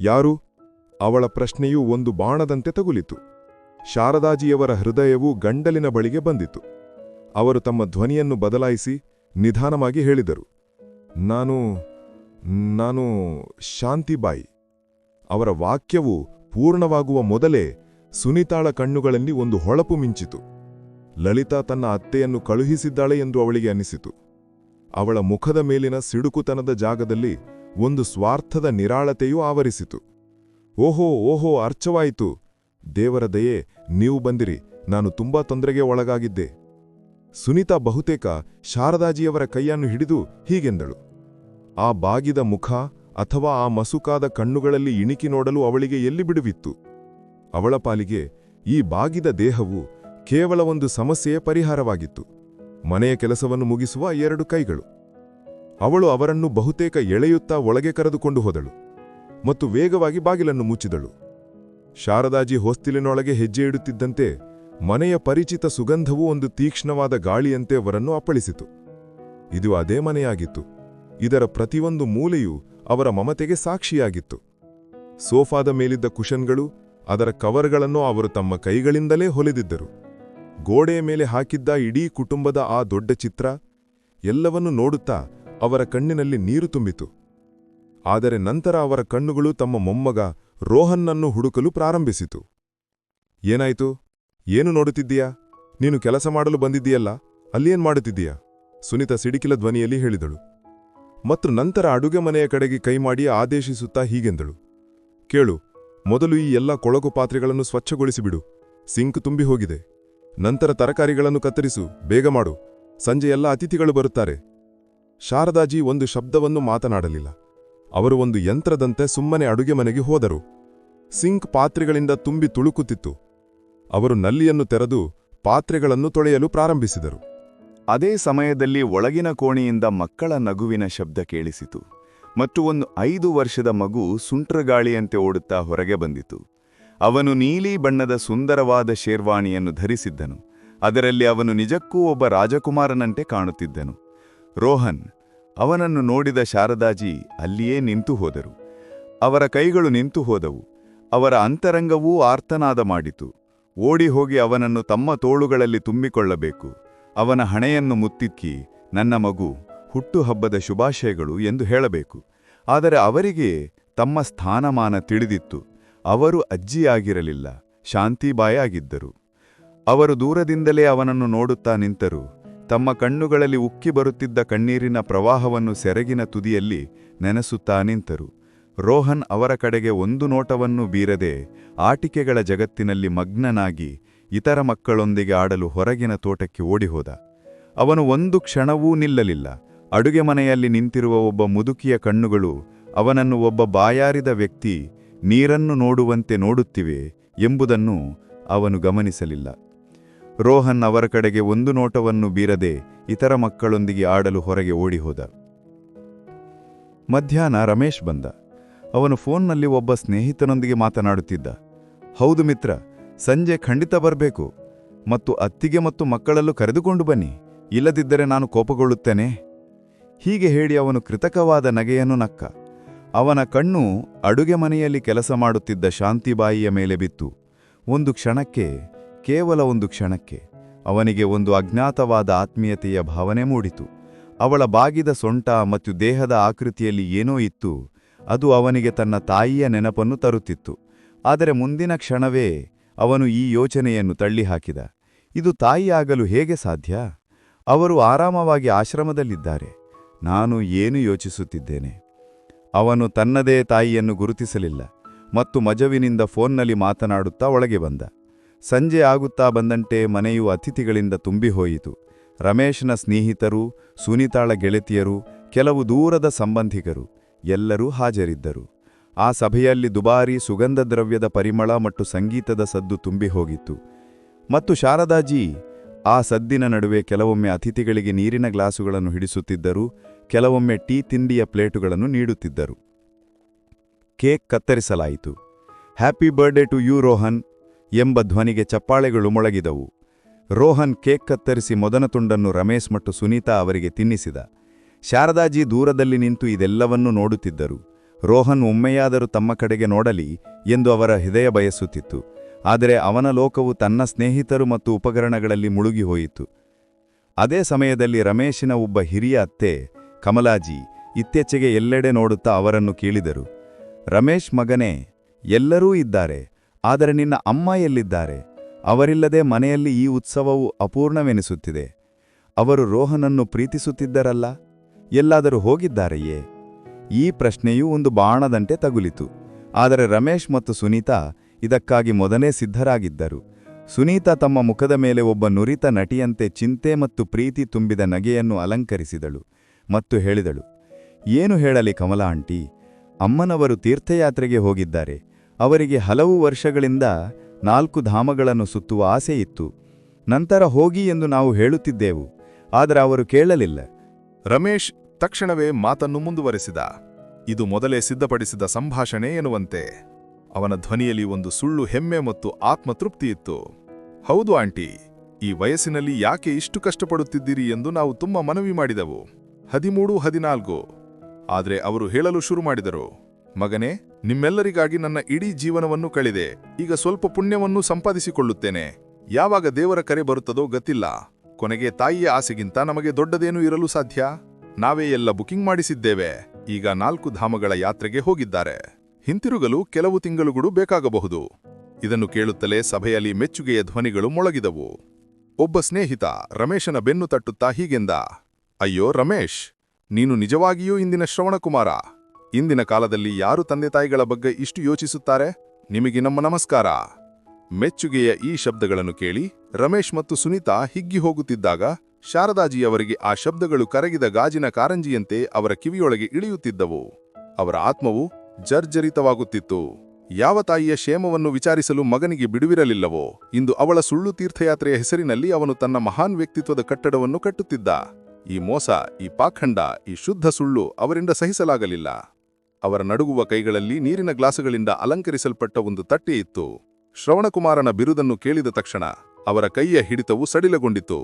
[SPEAKER 2] ಯಾರು? ಅವಳ ಪ್ರಶ್ನೆಯು ಒಂದು ಬಾಣದಂತೆ ತಗುಲಿತು. ಶಾರದಾಜಿಯವರ ಹೃದಯವು ಗಂಡಲಿನ ಬಳಿಗೆ ಬಂದಿತು. ಅವರು ತಮ್ಮ ಧ್ವನಿಯನ್ನು ಬದಲಾಯಿಸಿ ನಿಧಾನವಾಗಿ ಹೇಳಿದರು. ನಾನು ನಾನು ಶಾಂತಿಬಾಯಿ. ಅವರ ವಾಕ್ಯವು ಪೂರ್ಣವಾಗುವ ಮೊದಲೇ ಸುನಿತಾಳ ಕಣ್ಣುಗಳಲ್ಲಿ ಒಂದು ಹೊಳಪು ಮಿಂಚಿತು. ಲಲಿತಾ ತನ್ನ ಅತ್ತೆಯನ್ನು ಕಳುಹಿಸಿದ್ದಾಳೆ ಎಂದು ಅವಳಿಗೆ ಅನಿಸಿತು. ಅವಳ ಮುಖದ ಮೇಲಿನ ಸಿಡುಕುತನದ ಜಾಗದಲ್ಲಿ ಒಂದು ಸ್ವಾರ್ಥದ ನಿರಾಳತೆಯೂ ಆವರಿಸಿತು. ಓಹೋ ಓಹೋ, ಅರ್ಚವಾಯಿತು. ದೇವರ ದಯೆ, ನೀವು ಬಂದಿರಿ. ನಾನು ತುಂಬಾ ತೊಂದರೆಗೆ ಒಳಗಾಗಿದ್ದೆ. ಸುನೀತಾ ಬಹುತೇಕ ಶಾರದಾಜಿಯವರ ಕೈಯನ್ನು ಹಿಡಿದು ಹೀಗೆಂದಳು. ಆ ಬಾಗಿದ ಮುಖ ಅಥವಾ ಆ ಮಸುಕಾದ ಕಣ್ಣುಗಳಲ್ಲಿ ಇಣಿಕಿ ನೋಡಲು ಅವಳಿಗೆ ಎಲ್ಲಿ ಬಿಡುವಿತ್ತು? ಅವಳ ಪಾಲಿಗೆ ಈ ಬಾಗಿದ ದೇಹವು ಕೇವಲ ಒಂದು ಸಮಸ್ಯೆಯ ಪರಿಹಾರವಾಗಿತ್ತು. ಮನೆಯ ಕೆಲಸವನ್ನು ಮುಗಿಸುವ ಎರಡು ಕೈಗಳು. ಅವಳು ಅವರನ್ನು ಬಹುತೇಕ ಎಳೆಯುತ್ತಾ ಒಳಗೆ ಕರೆದುಕೊಂಡು ಹೋದಳು. ಮತ್ತು ವೇಗವಾಗಿ ಬಾಗಿಲನ್ನು ಮುಚ್ಚಿದಳು. ಶಾರದಾಜಿ ಹೊಸ್ತಿಲಿನೊಳಗೆ ಹೆಜ್ಜೆ ಇಡುತ್ತಿದ್ದಂತೆ ಮನೆಯ ಪರಿಚಿತ ಸುಗಂಧವೂ ಒಂದು ತೀಕ್ಷ್ಣವಾದ ಗಾಳಿಯಂತೆ ಅವರನ್ನು ಅಪ್ಪಳಿಸಿತು.
[SPEAKER 4] ಇದು ಅದೇ ಮನೆಯಾಗಿತ್ತು. ಇದರ ಪ್ರತಿಯೊಂದು ಮೂಲೆಯೂ ಅವರ ಮಮತೆಗೆ ಸಾಕ್ಷಿಯಾಗಿತ್ತು. ಸೋಫಾದ ಮೇಲಿದ್ದ ಕುಷನ್ಗಳು ಅದರ ಕವರ್ಗಳನ್ನು ಅವರು ತಮ್ಮ ಕೈಗಳಿಂದಲೇ ಹೊಲಿದಿದ್ದರು. ಗೋಡೆಯ ಮೇಲೆ ಹಾಕಿದ್ದ ಇಡೀ ಕುಟುಂಬದ ಆ ದೊಡ್ಡ ಚಿತ್ರ ಎಲ್ಲವನ್ನೂ ನೋಡುತ್ತಾ ಅವರ ಕಣ್ಣಿನಲ್ಲಿ ನೀರು ತುಂಬಿತು. ಆದರೆ ನಂತರ ಅವರ ಕಣ್ಣುಗಳು ತಮ್ಮ ಮೊಮ್ಮಗ ರೋಹನ್ನನ್ನು ಹುಡುಕಲು ಪ್ರಾರಂಭಿಸಿತು. ಏನಾಯ್ತು? ಏನು ನೋಡುತ್ತಿದ್ದೀಯಾ? ನೀನು ಕೆಲಸ ಮಾಡಲು ಬಂದಿದ್ದೀಯಲ್ಲ? ಅಲ್ಲೇನ್ ಮಾಡುತ್ತಿದ್ದೀಯಾ? ಸುನಿತಾ ಸಿಡಿಕಿಲ ಧ್ವನಿಯಲ್ಲಿ ಹೇಳಿದಳು. ಮತ್ತು ನಂತರ ಅಡುಗೆ ಮನೆಯ ಕಡೆಗೆ ಕೈಮಾಡಿ ಆದೇಶಿಸುತ್ತಾ ಹೀಗೆಂದಳು. ಕೇಳು, ಮೊದಲು ಈ ಎಲ್ಲ ಕೊಳಕು ಪಾತ್ರೆಗಳನ್ನು ಸ್ವಚ್ಛಗೊಳಿಸಿಬಿಡು. ಸಿಂಕ್ ತುಂಬಿ ಹೋಗಿದೆ. ನಂತರ ತರಕಾರಿಗಳನ್ನು ಕತ್ತರಿಸು. ಬೇಗ ಮಾಡು. ಸಂಜೆ ಎಲ್ಲ ಅತಿಥಿಗಳು ಬರುತ್ತಾರೆ. ಶಾರದಾಜಿ ಒಂದು ಶಬ್ದವನ್ನು ಮಾತನಾಡಲಿಲ್ಲ. ಅವರು ಒಂದು ಯಂತ್ರದಂತೆ ಸುಮ್ಮನೆ ಅಡುಗೆ ಮನೆಗೆ ಹೋದರು. ಸಿಂಕ್ ಪಾತ್ರೆಗಳಿಂದ ತುಂಬಿ ತುಳುಕುತ್ತಿತ್ತು. ಅವರು ನಲ್ಲಿಯನ್ನು ತೆರೆದು ಪಾತ್ರೆಗಳನ್ನು ತೊಳೆಯಲು ಪ್ರಾರಂಭಿಸಿದರು.
[SPEAKER 2] ಅದೇ ಸಮಯದಲ್ಲಿ ಒಳಗಿನ ಕೋಣೆಯಿಂದ ಮಕ್ಕಳ ನಗುವಿನ ಶಬ್ದ ಕೇಳಿಸಿತು ಮತ್ತು ಒಂದು ಐದು ವರ್ಷದ ಮಗು ಸುಂಟ್ರಗಾಳಿಯಂತೆ ಓಡುತ್ತಾ ಹೊರಗೆ ಬಂದಿತು. ಅವನು ನೀಲಿ ಬಣ್ಣದ ಸುಂದರವಾದ ಶೇರ್ವಾಣಿಯನ್ನು ಧರಿಸಿದ್ದನು. ಅದರಲ್ಲಿ ಅವನು ನಿಜಕ್ಕೂ ಒಬ್ಬ ರಾಜಕುಮಾರನಂತೆ ಕಾಣುತ್ತಿದ್ದನು. ರೋಹನ್ ಅವನನ್ನು ನೋಡಿದ ಶಾರದಾಜಿ ಅಲ್ಲಿಯೇ ನಿಂತು ಹೋದರು. ಅವರ ಕೈಗಳು ನಿಂತು ಹೋದವು. ಅವರ ಅಂತರಂಗವೂ ಆರ್ತನಾದ ಮಾಡಿತು. ಓಡಿ ಹೋಗಿ ಅವನನ್ನು ತಮ್ಮ ತೋಳುಗಳಲ್ಲಿ ತುಂಬಿಕೊಳ್ಳಬೇಕು. ಅವನ ಹಣೆಯನ್ನು ಮುತ್ತಿಕ್ಕಿ, ನನ್ನ ಮಗು, ಹುಟ್ಟುಹಬ್ಬದ ಶುಭಾಶಯಗಳು ಎಂದು ಹೇಳಬೇಕು. ಆದರೆ ಅವರಿಗೆ ತಮ್ಮ ಸ್ಥಾನಮಾನ ತಿಳಿದಿತ್ತು. ಅವರು ಅಜ್ಜಿಯಾಗಿರಲಿಲ್ಲ ಶಾಂತಿಬಾಯಾಗಿದ್ದರು ಅವರು ದೂರದಿಂದಲೇ ಅವನನ್ನು ನೋಡುತ್ತಾ ನಿಂತರು. ತಮ್ಮ ಕಣ್ಣುಗಳಲ್ಲಿ ಉಕ್ಕಿ ಬರುತ್ತಿದ್ದ ಕಣ್ಣೀರಿನ ಪ್ರವಾಹವನ್ನು ಸೆರಗಿನ ತುದಿಯಲ್ಲಿ ನೆನೆಸುತ್ತಾ ನಿಂತರು. ರೋಹನ್ ಅವರ ಕಡೆಗೆ ಒಂದು ನೋಟವನ್ನು ಬೀರದೆ ಆಟಿಕೆಗಳ ಜಗತ್ತಿನಲ್ಲಿ ಮಗ್ನನಾಗಿ ಇತರ ಮಕ್ಕಳೊಂದಿಗೆ ಆಡಲು ಹೊರಗಿನ ತೋಟಕ್ಕೆ ಓಡಿಹೋದ. ಅವನು ಒಂದು ಕ್ಷಣವೂ ನಿಲ್ಲಲಿಲ್ಲ. ಅಡುಗೆ ಮನೆಯಲ್ಲಿ ನಿಂತಿರುವ ಒಬ್ಬ ಮುದುಕಿಯ ಕಣ್ಣುಗಳು ಅವನನ್ನು ಒಬ್ಬ ಬಾಯಾರಿದ ವ್ಯಕ್ತಿ ನೀರನ್ನು ನೋಡುವಂತೆ ನೋಡುತ್ತಿವೆ ಎಂಬುದನ್ನು ಅವನು ಗಮನಿಸಲಿಲ್ಲ. ರೋಹನ್ ಅವರ ಕಡೆಗೆ ಒಂದು ನೋಟವನ್ನು ಬೀರದೆ ಇತರ ಮಕ್ಕಳೊಂದಿಗೆ ಆಡಲು ಹೊರಗೆ ಓಡಿಹೋದ. ಮಧ್ಯಾಹ್ನ ರಮೇಶ್ ಬಂದ. ಅವನು ಫೋನ್ನಲ್ಲಿ ಒಬ್ಬ ಸ್ನೇಹಿತನೊಂದಿಗೆ ಮಾತನಾಡುತ್ತಿದ್ದ. ಹೌದು ಮಿತ್ರ, ಸಂಜೆ ಖಂಡಿತ ಬರಬೇಕು. ಮತ್ತು ಅತ್ತಿಗೆ ಮತ್ತು ಮಕ್ಕಳಲ್ಲೂ ಕರೆದುಕೊಂಡು ಬನ್ನಿ. ಇಲ್ಲದಿದ್ದರೆ ನಾನು ಕೋಪಗೊಳ್ಳುತ್ತೇನೆ. ಹೀಗೆ ಹೇಳಿ ಅವನು ಕೃತಕವಾದ ನಗೆಯನ್ನು ನಕ್ಕ. ಅವನ ಕಣ್ಣು ಅಡುಗೆ ಮನೆಯಲ್ಲಿ ಕೆಲಸ ಮಾಡುತ್ತಿದ್ದ ಶಾಂತಿಬಾಯಿಯ ಮೇಲೆ ಬಿತ್ತು. ಒಂದು ಕ್ಷಣಕ್ಕೆ ಕೇವಲ ಒಂದು ಕ್ಷಣಕ್ಕೆ. ಅವನಿಗೆ ಒಂದು ಅಜ್ಞಾತವಾದ ಆತ್ಮೀಯತೆಯ ಭಾವನೆ ಮೂಡಿತು. ಅವಳ ಬಾಗಿದ ಸೊಂಟ ಮತ್ತು ದೇಹದ ಆಕೃತಿಯಲ್ಲಿ ಏನೋ ಇತ್ತು. ಅದು ಅವನಿಗೆ ತನ್ನ ತಾಯಿಯ ನೆನಪನ್ನು ತರುತ್ತಿತ್ತು. ಆದರೆ ಮುಂದಿನ ಕ್ಷಣವೇ ಅವನು ಈ ಯೋಚನೆಯನ್ನು ತಳ್ಳಿಹಾಕಿದ. ಇದು ತಾಯಿಯಾಗಲು ಹೇಗೆ ಸಾಧ್ಯ? ಅವರು ಆರಾಮವಾಗಿ ಆಶ್ರಮದಲ್ಲಿದ್ದಾರೆ. ನಾನು ಏನು ಯೋಚಿಸುತ್ತಿದ್ದೇನೆ? ಅವನು ತನ್ನದೇ ತಾಯಿಯನ್ನು ಗುರುತಿಸಲಿಲ್ಲ ಮತ್ತು ಮಜವಿನಿಂದ ಫೋನ್ನಲ್ಲಿ ಮಾತನಾಡುತ್ತಾ ಒಳಗೆ ಬಂದ. ಸಂಜೆ ಆಗುತ್ತಾ ಬಂದಂತೆ ಮನೆಯು ಅತಿಥಿಗಳಿಂದ ತುಂಬಿಹೋಯಿತು. ರಮೇಶನ ಸ್ನೇಹಿತರು, ಸುನೀತಾಳ ಗೆಳತಿಯರು, ಕೆಲವು ದೂರದ ಸಂಬಂಧಿಕರು ಎಲ್ಲರೂ ಹಾಜರಿದ್ದರು. ಆ ಸಭೆಯಲ್ಲಿ ದುಬಾರಿ ಸುಗಂಧ ದ್ರವ್ಯದ ಪರಿಮಳ ಮತ್ತು ಸಂಗೀತದ ಸದ್ದು ತುಂಬಿಹೋಗಿತ್ತು. ಮತ್ತು ಶಾರದಾಜಿ, ಆ ಸದ್ದಿನ ನಡುವೆ ಕೆಲವೊಮ್ಮೆ ಅತಿಥಿಗಳಿಗೆ ನೀರಿನ ಗ್ಲಾಸುಗಳನ್ನು ಹಿಡಿಸುತ್ತಿದ್ದರು, ಕೆಲವೊಮ್ಮೆ ಟೀ ತಿಂಡಿಯ ಪ್ಲೇಟುಗಳನ್ನು ನೀಡುತ್ತಿದ್ದರು. Cake ಕತ್ತರಿಸಲಾಯಿತು. Happy birthday to you, Rohan. ಎಂಬ ಧ್ವನಿಗೆ ಚಪ್ಪಾಳೆಗಳು ಮೊಳಗಿದವು. ರೋಹನ್ ಕೇಕ್ ಕತ್ತರಿಸಿ ಮೊದಲ ತುಂಡನ್ನು ರಮೇಶ್ ಮತ್ತು ಸುನೀತಾ ಅವರಿಗೆ ತಿನ್ನಿಸಿದ. ಶಾರದಾಜಿ ದೂರದಲ್ಲಿ ನಿಂತು ಇದೆಲ್ಲವನ್ನೂ ನೋಡುತ್ತಿದ್ದರು. ರೋಹನ್ ಒಮ್ಮೆಯಾದರೂ ತಮ್ಮ ಕಡೆಗೆ ನೋಡಲಿ ಎಂದು ಅವರ ಹೃದಯ ಬಯಸುತ್ತಿತ್ತು. ಆದರೆ ಅವನ ಲೋಕವು ತನ್ನ ಸ್ನೇಹಿತರು ಮತ್ತು ಉಪಕರಣಗಳಲ್ಲಿ ಮುಳುಗಿಹೋಯಿತು ಅದೇ ಸಮಯದಲ್ಲಿ ರಮೇಶಿನ ಒಬ್ಬ ಹಿರಿಯ ಅತ್ತೆ, ಕಮಲಾಜಿ, ಇತ್ತೀಚೆಗೆ ಎಲ್ಲೆಡೆ ನೋಡುತ್ತಾ ಅವರನ್ನು ಕೇಳಿದರು. ರಮೇಶ್ ಮಗನೇ, ಎಲ್ಲರೂ ಇದ್ದಾರೆ. ಆದರೆ ನಿನ್ನ ಅಮ್ಮ ಎಲ್ಲಿದ್ದಾರೆ? ಅವರಿಲ್ಲದೆ ಮನೆಯಲ್ಲಿ ಈ ಉತ್ಸವವು ಅಪೂರ್ಣವೆನಿಸುತ್ತಿದೆ. ಅವರು ರೋಹನನ್ನು ಪ್ರೀತಿಸುತ್ತಿದ್ದರಲ್ಲ? ಎಲ್ಲಾದರೂ ಹೋಗಿದ್ದಾರೆಯೇ? ಈ ಪ್ರಶ್ನೆಯೂ ಒಂದು ಬಾಣದಂತೆ ತಗುಲಿತು. ಆದರೆ ರಮೇಶ್ ಮತ್ತು ಸುನೀತಾ ಇದಕ್ಕಾಗಿ ಮೊದಲೇ ಸಿದ್ಧರಾಗಿದ್ದರು. ಸುನೀತಾ ತಮ್ಮ ಮುಖದ ಮೇಲೆ ಒಬ್ಬ ನುರಿತ ನಟಿಯಂತೆ ಚಿಂತೆ ಮತ್ತು ಪ್ರೀತಿ ತುಂಬಿದ ನಗೆಯನ್ನು ಅಲಂಕರಿಸಿದಳು ಮತ್ತು ಹೇಳಿದಳು, ಏನು ಹೇಳಲಿ ಕಮಲಾ ಆಂಟಿ, ಅಮ್ಮನವರು ತೀರ್ಥಯಾತ್ರೆಗೆ ಹೋಗಿದ್ದಾರೆ. ಅವರಿಗೆ ಹಲವು ವರ್ಷಗಳಿಂದ ನಾಲ್ಕು ಧಾಮಗಳನ್ನು ಸುತ್ತುವ ಆಸೆ ಇತ್ತು. ನಂತರ ಹೋಗಿ ಎಂದು ನಾವು ಹೇಳುತ್ತಿದ್ದೆವು. ಆದರೆ ಅವರು ಕೇಳಲಿಲ್ಲ.
[SPEAKER 4] ರಮೇಶ್ ತಕ್ಷಣವೇ ಮಾತನ್ನು ಮುಂದುವರೆಸಿದ. ಇದು ಮೊದಲೇ ಸಿದ್ಧಪಡಿಸಿದ ಸಂಭಾಷಣೆ ಎನ್ನುವಂತೆ. ಅವನ ಧ್ವನಿಯಲ್ಲಿ ಒಂದು ಸುಳ್ಳು ಹೆಮ್ಮೆ ಮತ್ತು ಆತ್ಮತೃಪ್ತಿ ಇತ್ತು. ಹೌದು ಆಂಟಿ, ಈ ವಯಸ್ಸಿನಲ್ಲಿ ಯಾಕೆ ಇಷ್ಟು ಕಷ್ಟಪಡುತ್ತಿದ್ದೀರಿ ಎಂದು ನಾವು ತುಂಬ ಮನವಿ ಮಾಡಿದೆವು.
[SPEAKER 5] ಹದಿಮೂರು, ಹದಿನಾಲ್ಕು. ಆದರೆ ಅವರು ಹೇಳಲು ಶುರು ಮಾಡಿದರು. ಮಗನೇ, ನಿಮ್ಮೆಲ್ಲರಿಗಾಗಿ ನನ್ನ ಇಡೀ ಜೀವನವನ್ನು ಕಳೆದೆ. ಈಗ ಸ್ವಲ್ಪ ಪುಣ್ಯವನ್ನು ಸಂಪಾದಿಸಿಕೊಳ್ಳುತ್ತೇನೆ. ಯಾವಾಗ ದೇವರ ಕರೆ ಬರುತ್ತದೋ ಗೊತ್ತಿಲ್ಲ. ಕೊನೆಗೆ ತಾಯಿಯ ಆಸೆಗಿಂತ ನಮಗೆ ದೊಡ್ಡದೇನೂ ಇರಲು ಸಾಧ್ಯ? ನಾವೇ ಎಲ್ಲ ಬುಕಿಂಗ್ ಮಾಡಿಸಿದ್ದೇವೆ. ಈಗ ನಾಲ್ಕು ಧಾಮಗಳ ಯಾತ್ರೆಗೆ ಹೋಗಿದ್ದಾರೆ. ಹಿಂತಿರುಗಲು ಕೆಲವು ತಿಂಗಳುಗಳು ಬೇಕಾಗಬಹುದು. ಇದನ್ನು ಕೇಳುತ್ತಲೇ ಸಭೆಯಲ್ಲಿ ಮೆಚ್ಚುಗೆಯ ಧ್ವನಿಗಳು ಮೊಳಗಿದವು. ಒಬ್ಬ ಸ್ನೇಹಿತ, ರಮೇಶನ ಬೆನ್ನು ತಟ್ಟುತ್ತಾ ಹೀಗೆಂದ, ಅಯ್ಯೋ ರಮೇಶ್, ನೀನು ನಿಜವಾಗಿಯೂ ಇಂದಿನ ಶ್ರವಣಕುಮಾರ. ಇಂದಿನ ಕಾಲದಲ್ಲಿ ಯಾರು ತಂದೆ ತಾಯಿಗಳ ಬಗ್ಗೆ ಇಷ್ಟು ಯೋಚಿಸುತ್ತಾರೆ? ನಿಮಗೆ ನಮ್ಮ ನಮಸ್ಕಾರ. ಮೆಚ್ಚುಗೆಯ ಈ ಶಬ್ದಗಳನ್ನು ಕೇಳಿ ರಮೇಶ್ ಮತ್ತು ಸುನೀತಾ ಹಿಗ್ಗಿ ಹೋಗುತ್ತಿದ್ದಾಗ ಶಾರದಾಜಿಯವರಿಗೆ ಆ ಶಬ್ದಗಳು ಕರಗಿದ ಗಾಜಿನ ಕಾರಂಜಿಯಂತೆ ಅವರ ಕಿವಿಯೊಳಗೆ ಇಳಿಯುತ್ತಿದ್ದವು. ಅವರ ಆತ್ಮವು ಜರ್ಜರಿತವಾಗುತ್ತಿತ್ತು. ಯಾವ ತಾಯಿಯ ಕ್ಷೇಮವನ್ನು ವಿಚಾರಿಸಲು ಮಗನಿಗೆ ಬಿಡುವಿರಲಿಲ್ಲವೋ, ಇಂದು ಅವಳ ಸುಳ್ಳು ತೀರ್ಥಯಾತ್ರೆಯ ಹೆಸರಿನಲ್ಲಿ ಅವನು ತನ್ನ ಮಹಾನ್ ವ್ಯಕ್ತಿತ್ವದ ಕಟ್ಟಡವನ್ನು ಕಟ್ಟುತ್ತಿದ್ದ. ಈ ಮೋಸ, ಈ ಪಾಖಂಡ, ಈ ಶುದ್ಧ ಸುಳ್ಳು ಅವರಿಂದ ಸಹಿಸಲಾಗಲಿಲ್ಲ. ಅವರ ನಡುಗುವ ಕೈಗಳಲ್ಲಿ ನೀರಿನ ಗ್ಲಾಸುಗಳಿಂದ ಅಲಂಕರಿಸಲ್ಪಟ್ಟ ಒಂದು ತಟ್ಟೆ ಇತ್ತು. ಶ್ರವಣಕುಮಾರನ ಬಿರುದನ್ನು ಕೇಳಿದ ತಕ್ಷಣ ಅವರ ಕೈಯ ಹಿಡಿತವು ಸಡಿಲಗೊಂಡಿತು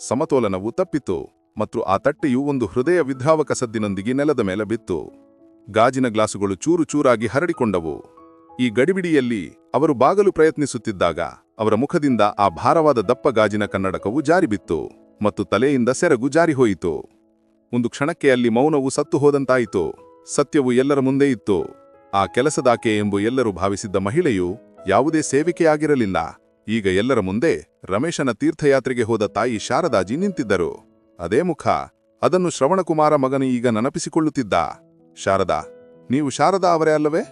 [SPEAKER 5] ಸಮತೋಲನವು ತಪ್ಪಿತು ಮತ್ತು ಆ ತಟ್ಟೆಯು ಒಂದು ಹೃದಯ ವಿಧಾವಕ ಸದ್ದಿನೊಂದಿಗೆ ನೆಲದ ಮೇಲೆ ಬಿತ್ತು. ಗಾಜಿನ ಗ್ಲಾಸುಗಳು ಚೂರು ಚೂರಾಗಿ ಹರಡಿಕೊಂಡವು. ಈ ಗಡಿಬಿಡಿಯಲ್ಲಿ ಅವರು ಬಾಗಲು ಪ್ರಯತ್ನಿಸುತ್ತಿದ್ದಾಗ ಅವರ ಮುಖದಿಂದ ಆ ಭಾರವಾದ ದಪ್ಪ ಗಾಜಿನ ಕನ್ನಡಕವು ಜಾರಿಬಿತ್ತು ಮತ್ತು ತಲೆಯಿಂದ ಸೆರಗು ಜಾರಿಹೋಯಿತು. ಒಂದು ಕ್ಷಣಕ್ಕೆ ಅಲ್ಲಿ ಮೌನವು ಸತ್ತು ಹೋದಂತಾಯಿತು. ಸತ್ಯವು ಎಲ್ಲರ ಮುಂದೆ ಇತ್ತು. ಆ ಕೆಲಸದಾಕೆ ಎಂಬು ಎಲ್ಲರೂ ಭಾವಿಸಿದ್ದ ಮಹಿಳೆಯು ಯಾವುದೇ ಸೇವಿಕೆಯಾಗಿರಲಿಲ್ಲ. ಈಗ ಎಲ್ಲರ ಮುಂದೆ ರಮೇಶನ ತೀರ್ಥಯಾತ್ರೆಗೆ ಹೋದ ತಾಯಿ ಶಾರದಾಜಿ ನಿಂತಿದ್ದರು. ಅದೇ ಮುಖ. ಅದನ್ನು ಶ್ರವಣಕುಮಾರ ಮಗನು ಈಗ ನೆನಪಿಸಿಕೊಳ್ಳುತ್ತಿದ್ದ. ಶಾರದಾ, ನೀವು ಶಾರದಾ ಅವರೇ ಅಲ್ಲವೇ?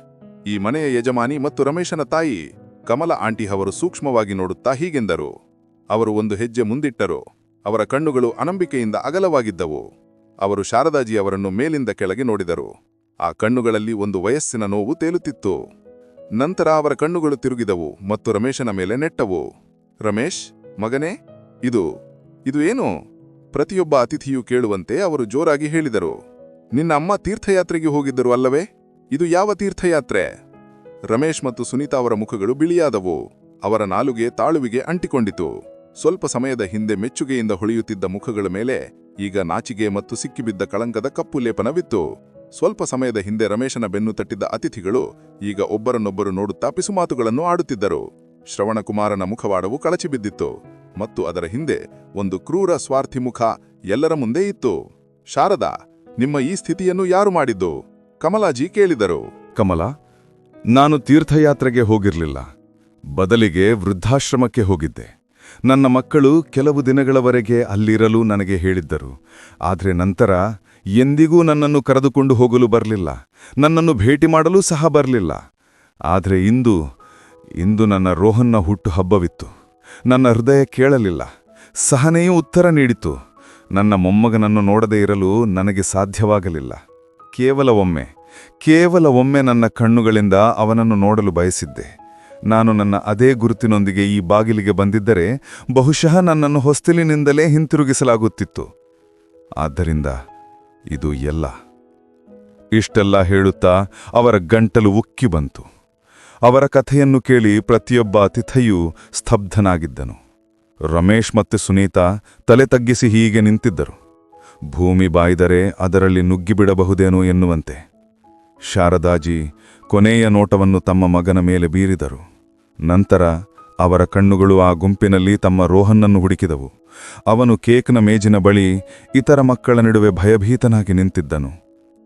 [SPEAKER 5] ಈ ಮನೆಯ ಯಜಮಾನಿ ಮತ್ತು ರಮೇಶನ ತಾಯಿ. ಕಮಲ ಆಂಟಿ ಅವರು ಸೂಕ್ಷ್ಮವಾಗಿ ನೋಡುತ್ತಾ ಹೀಗೆಂದರು. ಅವರು ಒಂದು ಹೆಜ್ಜೆ ಮುಂದಿಟ್ಟರು. ಅವರ ಕಣ್ಣುಗಳು ಅನಂಬಿಕೆಯಿಂದ ಅಗಲವಾಗಿದ್ದವು. ಅವರು ಶಾರದಾಜಿ ಅವರನ್ನು ಮೇಲಿಂದ ಕೆಳಗೆ ನೋಡಿದರು. ಆ ಕಣ್ಣುಗಳಲ್ಲಿ ಒಂದು ವಯಸ್ಸಿನ ನೋವು ತೇಲುತ್ತಿತ್ತು. ನಂತರ ಅವರ ಕಣ್ಣುಗಳು ತಿರುಗಿದವು ಮತ್ತು ರಮೇಶನ ಮೇಲೆ ನೆಟ್ಟವು. ರಮೇಶ್, ಮಗನೇ, ಇದು ಇದು ಏನು ಪ್ರತಿಯೊಬ್ಬ ಅತಿಥಿಯೂ ಕೇಳುವಂತೆ ಅವರು ಜೋರಾಗಿ ಹೇಳಿದರು. ನಿನ್ನ ಅಮ್ಮ ತೀರ್ಥಯಾತ್ರೆಗೆ ಹೋಗಿದ್ದರು ಅಲ್ಲವೇ? ಇದು ಯಾವ ತೀರ್ಥಯಾತ್ರೆ ರಮೇಶ್ ಮತ್ತು ಸುನೀತಾ ಅವರ ಮುಖಗಳು ಬಿಳಿಯಾದವು. ಅವರ ನಾಲುಗೆ ತಾಳುವಿಗೆ ಅಂಟಿಕೊಂಡಿತು. ಸ್ವಲ್ಪ ಸಮಯದ ಹಿಂದೆ ಮೆಚ್ಚುಗೆಯಿಂದ ಹೊಳೆಯುತ್ತಿದ್ದ ಮುಖಗಳ ಮೇಲೆ ಈಗ ನಾಚಿಗೆ ಮತ್ತು ಸಿಕ್ಕಿಬಿದ್ದ ಕಳಂಕದ ಕಪ್ಪು ಲೇಪನವಿತ್ತು. ಸ್ವಲ್ಪ ಸಮಯದ ಹಿಂದೆ ರಮೇಶನ ಬೆನ್ನು ತಟ್ಟಿದ್ದ ಅತಿಥಿಗಳು ಈಗ ಒಬ್ಬರನ್ನೊಬ್ಬರು ನೋಡುತ್ತಾ ಪಿಸುಮಾತುಗಳನ್ನು ಆಡುತ್ತಿದ್ದರು. ಶ್ರವಣಕುಮಾರನ ಮುಖವಾಡವು ಕಳಚಿಬಿದ್ದಿತ್ತು ಮತ್ತು ಅದರ ಹಿಂದೆ ಒಂದು ಕ್ರೂರ ಸ್ವಾರ್ಥಿ ಮುಖ ಎಲ್ಲರ ಮುಂದೆ ಇತ್ತು. ಶಾರದಾ, ನಿಮ್ಮ ಈ ಸ್ಥಿತಿಯನ್ನು ಯಾರು ಮಾಡಿದ್ದು? ಕಮಲಾಜಿ ಕೇಳಿದರು.
[SPEAKER 4] ಕಮಲ, ನಾನು ತೀರ್ಥಯಾತ್ರೆಗೆ ಹೋಗಿರಲಿಲ್ಲ. ಬದಲಿಗೆ ವೃದ್ಧಾಶ್ರಮಕ್ಕೆ ಹೋಗಿದ್ದೆ. ನನ್ನ ಮಕ್ಕಳು ಕೆಲವು ದಿನಗಳವರೆಗೆ ಅಲ್ಲಿರಲು ನನಗೆ ಹೇಳಿದ್ದರು. ಆದರೆ ನಂತರ ಎಂದಿಗೂ ನನ್ನನ್ನು ಕರೆದುಕೊಂಡು ಹೋಗಲು ಬರಲಿಲ್ಲ. ನನ್ನನ್ನು ಭೇಟಿ ಮಾಡಲು ಸಹ ಬರಲಿಲ್ಲ. ಆದರೆ ಇಂದು ಇಂದು ನನ್ನ ರೋಹನ್ನ ಹುಟ್ಟು ಹಬ್ಬವಿತ್ತು ನನ್ನ ಹೃದಯ ಕೇಳಲಿಲ್ಲ. ಸಹನೆಯೂ ಉತ್ತರ ನೀಡಿತು. ನನ್ನ ಮೊಮ್ಮಗನನ್ನು ನೋಡದೇ ಇರಲು ನನಗೆ ಸಾಧ್ಯವಾಗಲಿಲ್ಲ. ಕೇವಲ ಒಮ್ಮೆ ಕೇವಲ ಒಮ್ಮೆ ನನ್ನ ಕಣ್ಣುಗಳಿಂದ ಅವನನ್ನು ನೋಡಲು ಬಯಸಿದ್ದೆ. ನಾನು ನನ್ನ ಅದೇ ಗುರುತಿನೊಂದಿಗೆ ಈ ಬಾಗಿಲಿಗೆ ಬಂದಿದ್ದರೆ ಬಹುಶಃ ನನ್ನನ್ನು ಹೊಸ್ತಿಲಿನಿಂದಲೇ ಹಿಂತಿರುಗಿಸಲಾಗುತ್ತಿತ್ತು. ಆದ್ದರಿಂದ ಇದು ಎಲ್ಲ. ಇಷ್ಟೆಲ್ಲ ಹೇಳುತ್ತಾ ಅವರ ಗಂಟಲು ಉಕ್ಕಿ ಬಂತು. ಅವರ ಕಥೆಯನ್ನು ಕೇಳಿ ಪ್ರತಿಯೊಬ್ಬ ಅತಿಥಿಯೂ ಸ್ತಬ್ಧನಾಗಿದ್ದನು. ರಮೇಶ್ ಮತ್ತು ಸುನೀತಾ ತಲೆ ತಗ್ಗಿಸಿ ಹೀಗೆ ನಿಂತಿದ್ದರು. ಭೂಮಿ ಬಾಯ್ದರೆ ಅದರಲ್ಲಿ ನುಗ್ಗಿಬಿಡಬಹುದೇನೋ ಎನ್ನುವಂತೆ. ಶಾರದಾಜಿ ಕೊನೆಯ ನೋಟವನ್ನು ತಮ್ಮ ಮಗನ ಮೇಲೆ ಬೀರಿದರು. ನಂತರ ಅವರ ಕಣ್ಣುಗಳು ಆ ಗುಂಪಿನಲ್ಲಿ ತಮ್ಮ ರೋಹನ್ನನ್ನು ಹುಡುಕಿದವು. ಅವನು ಕೇಕ್ನ ಮೇಜಿನ ಬಳಿ ಇತರ ಮಕ್ಕಳ ನಡುವೆ ಭಯಭೀತನಾಗಿ ನಿಂತಿದ್ದನು.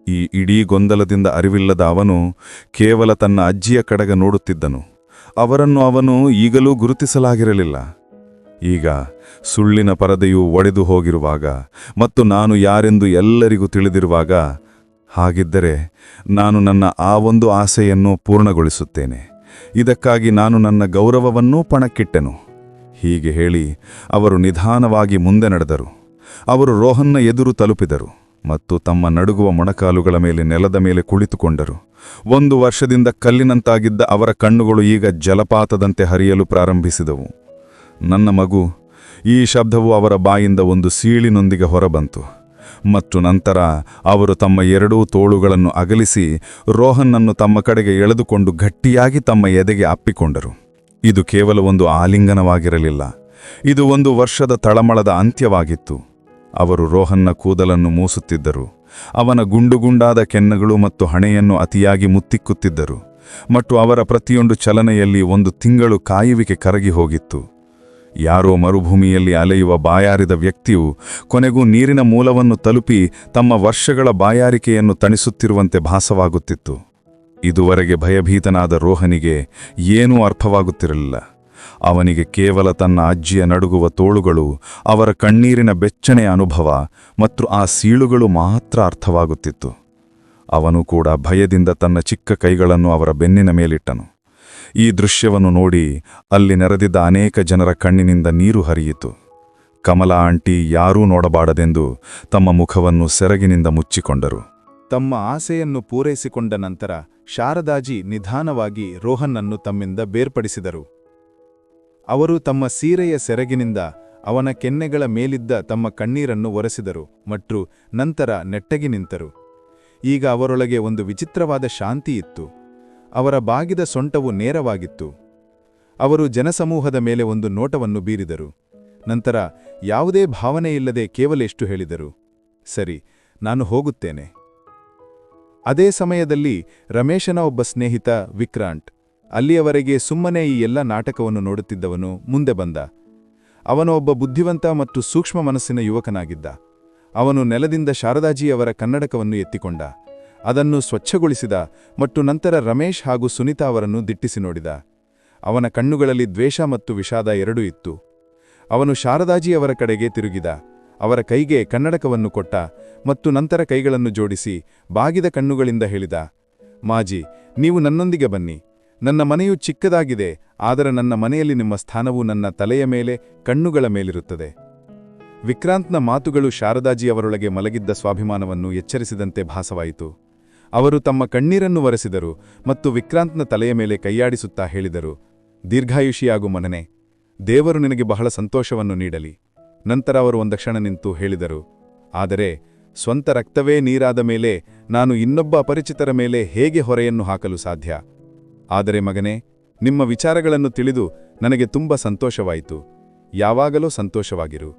[SPEAKER 4] ಈ ಇಡೀ ಗೊಂದಲದಿಂದ ಅರಿವಿಲ್ಲದ ಅವನು ಕೇವಲ ತನ್ನ ಅಜ್ಜಿಯ ಕಡೆಗೆ ನೋಡುತ್ತಿದ್ದನು. ಅವರನ್ನು ಅವನು ಈಗಲೂ ಗುರುತಿಸಲಾಗಿರಲಿಲ್ಲ. ಈಗ ಸುಳ್ಳಿನ ಪರದೆಯು ಒಡೆದು ಹೋಗಿರುವಾಗ ಮತ್ತು ನಾನು ಯಾರೆಂದು ಎಲ್ಲರಿಗೂ ತಿಳಿದಿರುವಾಗ ಹಾಗಿದ್ದರೆ ನಾನು ನನ್ನ ಆ ಒಂದು ಆಸೆಯನ್ನು ಪೂರ್ಣಗೊಳಿಸುತ್ತೇನೆ. ಇದಕ್ಕಾಗಿ ನಾನು ನನ್ನ ಗೌರವವನ್ನೂ ಪಣಕ್ಕಿಟ್ಟೆನು. ಹೀಗೆ ಹೇಳಿ ಅವರು ನಿಧಾನವಾಗಿ ಮುಂದೆ ನಡೆದರು. ಅವರು ರೋಹನ್ನ ಎದುರು ತಲುಪಿದರು ಮತ್ತು ತಮ್ಮ ನಡುಗುವ ಮೊಣಕಾಲುಗಳ ಮೇಲೆ ನೆಲದ ಮೇಲೆ ಕುಳಿತುಕೊಂಡರು. ಒಂದು ವರ್ಷದಿಂದ ಕಲ್ಲಿನಂತಾಗಿದ್ದ ಅವರ ಕಣ್ಣುಗಳು ಈಗ ಜಲಪಾತದಂತೆ ಹರಿಯಲು ಪ್ರಾರಂಭಿಸಿದವು. ನನ್ನ ಮಗು, ಈ ಶಬ್ದವು ಅವರ ಬಾಯಿಂದ ಒಂದು ಸೀಳಿನೊಂದಿಗೆ ಹೊರಬಂತು. ಮತ್ತು ನಂತರ ಅವರು ತಮ್ಮ ಎರಡೂ ತೋಳುಗಳನ್ನು ಅಗಲಿಸಿ ರೋಹನ್ನನ್ನು ತಮ್ಮ ಕಡೆಗೆ ಎಳೆದುಕೊಂಡು ಗಟ್ಟಿಯಾಗಿ ತಮ್ಮ ಎದೆಗೆ ಅಪ್ಪಿಕೊಂಡರು. ಇದು ಕೇವಲ ಒಂದು ಆಲಿಂಗನವಾಗಿರಲಿಲ್ಲ. ಇದು ಒಂದು ವರ್ಷದ ತಳಮಳದ ಅಂತ್ಯವಾಗಿತ್ತು.
[SPEAKER 5] ಅವರು ರೋಹನ್ನ ಕೂದಲನ್ನು ಮೂಸುತ್ತಿದ್ದರು. ಅವನ ಗುಂಡುಗುಂಡಾದ ಕೆನ್ನಗಳು ಮತ್ತು ಹಣೆಯನ್ನು ಅತಿಯಾಗಿ ಮುತ್ತಿಕ್ಕುತ್ತಿದ್ದರು. ಮತ್ತು ಅವರ ಪ್ರತಿಯೊಂದು ಚಲನೆಯಲ್ಲಿ ಒಂದು ತಿಂಗಳು ಕಾಯುವಿಕೆ ಕರಗಿ ಹೋಗಿತ್ತು. ಯಾರೋ ಮರುಭೂಮಿಯಲ್ಲಿ ಅಲೆಯುವ ಬಾಯಾರಿದ ವ್ಯಕ್ತಿಯು ಕೊನೆಗೂ ನೀರಿನ ಮೂಲವನ್ನು ತಲುಪಿ ತಮ್ಮ ವರ್ಷಗಳ ಬಾಯಾರಿಕೆಯನ್ನು ತಣಿಸುತ್ತಿರುವಂತೆ ಭಾಸವಾಗುತ್ತಿತ್ತು. ಇದುವರೆಗೆ ಭಯಭೀತನಾದ ರೋಹನಿಗೆ ಏನೂ ಅರ್ಥವಾಗುತ್ತಿರಲಿಲ್ಲ. ಅವನಿಗೆ ಕೇವಲ ತನ್ನ ಅಜ್ಜಿಯ ನಡುಗುವ ತೋಳುಗಳು, ಅವರ ಕಣ್ಣೀರಿನ ಬೆಚ್ಚನೆಯ ಅನುಭವ ಮತ್ತು ಆ ಸೀಳುಗಳು ಮಾತ್ರ ಅರ್ಥವಾಗುತ್ತಿತ್ತು. ಅವನು ಕೂಡ ಭಯದಿಂದ ತನ್ನ ಚಿಕ್ಕ ಕೈಗಳನ್ನು ಅವರ ಬೆನ್ನಿನ ಮೇಲಿಟ್ಟನು. ಈ ದೃಶ್ಯವನ್ನು ನೋಡಿ ಅಲ್ಲಿ ನೆರೆದಿದ್ದ ಅನೇಕ ಜನರ ಕಣ್ಣಿನಿಂದ ನೀರು ಹರಿಯಿತು. ಕಮಲಾ ಆಂಟಿ ಯಾರೂ ನೋಡಬಾರದೆಂದು ತಮ್ಮ ಮುಖವನ್ನು ಸೆರಗಿನಿಂದ ಮುಚ್ಚಿಕೊಂಡರು.
[SPEAKER 3] ತಮ್ಮ ಆಸೆಯನ್ನು ಪೂರೈಸಿಕೊಂಡ ನಂತರ ಶಾರದಾಜಿ ನಿಧಾನವಾಗಿ ರೋಹನ್ನನ್ನು ತಮ್ಮಿಂದ ಬೇರ್ಪಡಿಸಿದರು. ಅವರು ತಮ್ಮ ಸೀರೆಯ ಸೆರಗಿನಿಂದ ಅವನ ಕೆನ್ನೆಗಳ ಮೇಲಿದ್ದ ತಮ್ಮ ಕಣ್ಣೀರನ್ನು ಒರೆಸಿದರು ಮತ್ತು ನಂತರ ನೆಟ್ಟಗೆ ನಿಂತರು. ಈಗ ಅವರೊಳಗೆ ಒಂದು ವಿಚಿತ್ರವಾದ ಶಾಂತಿ ಇತ್ತು. ಅವರ ಬಾಗಿದ ಸೊಂಟವು ನೇರವಾಗಿತ್ತು. ಅವರು ಜನಸಮೂಹದ ಮೇಲೆ ಒಂದು ನೋಟವನ್ನು ಬೀರಿದರು. ನಂತರ, ಯಾವುದೇ ಭಾವನೆಯಿಲ್ಲದೆ ಕೇವಲ ಎಷ್ಟು ಹೇಳಿದರು. ಸರಿ, ನಾನು ಹೋಗುತ್ತೇನೆ. ಅದೇ ಸಮಯದಲ್ಲಿ ರಮೇಶನ ಒಬ್ಬ ಸ್ನೇಹಿತ ವಿಕ್ರಾಂಟ್ ಅಲ್ಲಿಯವರೆಗೆ ಸುಮ್ಮನೆ ಈ ಎಲ್ಲ ನಾಟಕವನ್ನು ನೋಡುತ್ತಿದ್ದವನು ಮುಂದೆ ಬಂದ. ಅವನು ಒಬ್ಬ ಬುದ್ಧಿವಂತ ಮತ್ತು ಸೂಕ್ಷ್ಮ ಮನಸ್ಸಿನ ಯುವಕನಾಗಿದ್ದ. ಅವನು ನೆಲದಿಂದ ಶಾರದಾಜಿಯವರ ಕನ್ನಡಕವನ್ನು ಎತ್ತಿಕೊಂಡ. ಅದನ್ನು ಸ್ವಚ್ಛಗೊಳಿಸಿದ ಮತ್ತು ನಂತರ ರಮೇಶ್ ಹಾಗೂ ಸುನಿತಾ ಅವರನ್ನು ದಿಟ್ಟಿಸಿ ನೋಡಿದ. ಅವನ ಕಣ್ಣುಗಳಲ್ಲಿ ದ್ವೇಷ ಮತ್ತು ವಿಷಾದ ಎರಡೂ ಇತ್ತು. ಅವನು ಶಾರದಾಜಿಯವರ ಕಡೆಗೆ ತಿರುಗಿದ. ಅವರ ಕೈಗೆ ಕನ್ನಡಕವನ್ನು ಕೊಟ್ಟ ಮತ್ತು ನಂತರ ಕೈಗಳನ್ನು ಜೋಡಿಸಿ ಬಾಗಿದ ಕಣ್ಣುಗಳಿಂದ ಹೇಳಿದ, ಮಾಜಿ, ನೀವು ನನ್ನೊಂದಿಗೆ ಬನ್ನಿ. ನನ್ನ ಮನೆಯು ಚಿಕ್ಕದಾಗಿದೆ, ಆದರೆ ನನ್ನ ಮನೆಯಲ್ಲಿ ನಿಮ್ಮ ಸ್ಥಾನವು ನನ್ನ ತಲೆಯ ಮೇಲೆ, ಕಣ್ಣುಗಳ ಮೇಲಿರುತ್ತದೆ. ವಿಕ್ರಾಂತ್ನ ಮಾತುಗಳು ಶಾರದಾಜಿಯವರೊಳಗೆ ಮಲಗಿದ್ದ ಸ್ವಾಭಿಮಾನವನ್ನು ಎಚ್ಚರಿಸಿದಂತೆ ಭಾಸವಾಯಿತು. ಅವರು ತಮ್ಮ ಕಣ್ಣೀರನ್ನು ಒರೆಸಿದರು ಮತ್ತು ವಿಕ್ರಾಂತ್ನ ತಲೆಯ ಮೇಲೆ ಕೈಯಾಡಿಸುತ್ತಾ ಹೇಳಿದರು, ದೀರ್ಘಾಯುಷಿಯಾಗು ಮನನೆ, ದೇವರು ನಿನಗೆ ಬಹಳ ಸಂತೋಷವನ್ನು ನೀಡಲಿ. ನಂತರ ಅವರು ಒಂದಕ್ಷಣ ನಿಂತು ಹೇಳಿದರು, ಆದರೆ ಸ್ವಂತ ರಕ್ತವೇ ನೀರಾದ ಮೇಲೆ ನಾನು ಇನ್ನೊಬ್ಬ ಅಪರಿಚಿತರ ಮೇಲೆ ಹೇಗೆ ಹೊರೆಯನ್ನು ಹಾಕಲು ಸಾಧ್ಯ? ಆದರೆ ಮಗನೇ, ನಿಮ್ಮ ವಿಚಾರಗಳನ್ನು ತಿಳಿದು ನನಗೆ ತುಂಬ ಸಂತೋಷವಾಯಿತು, ಯಾವಾಗಲೂ ಸಂತೋಷವಾಗಿರು.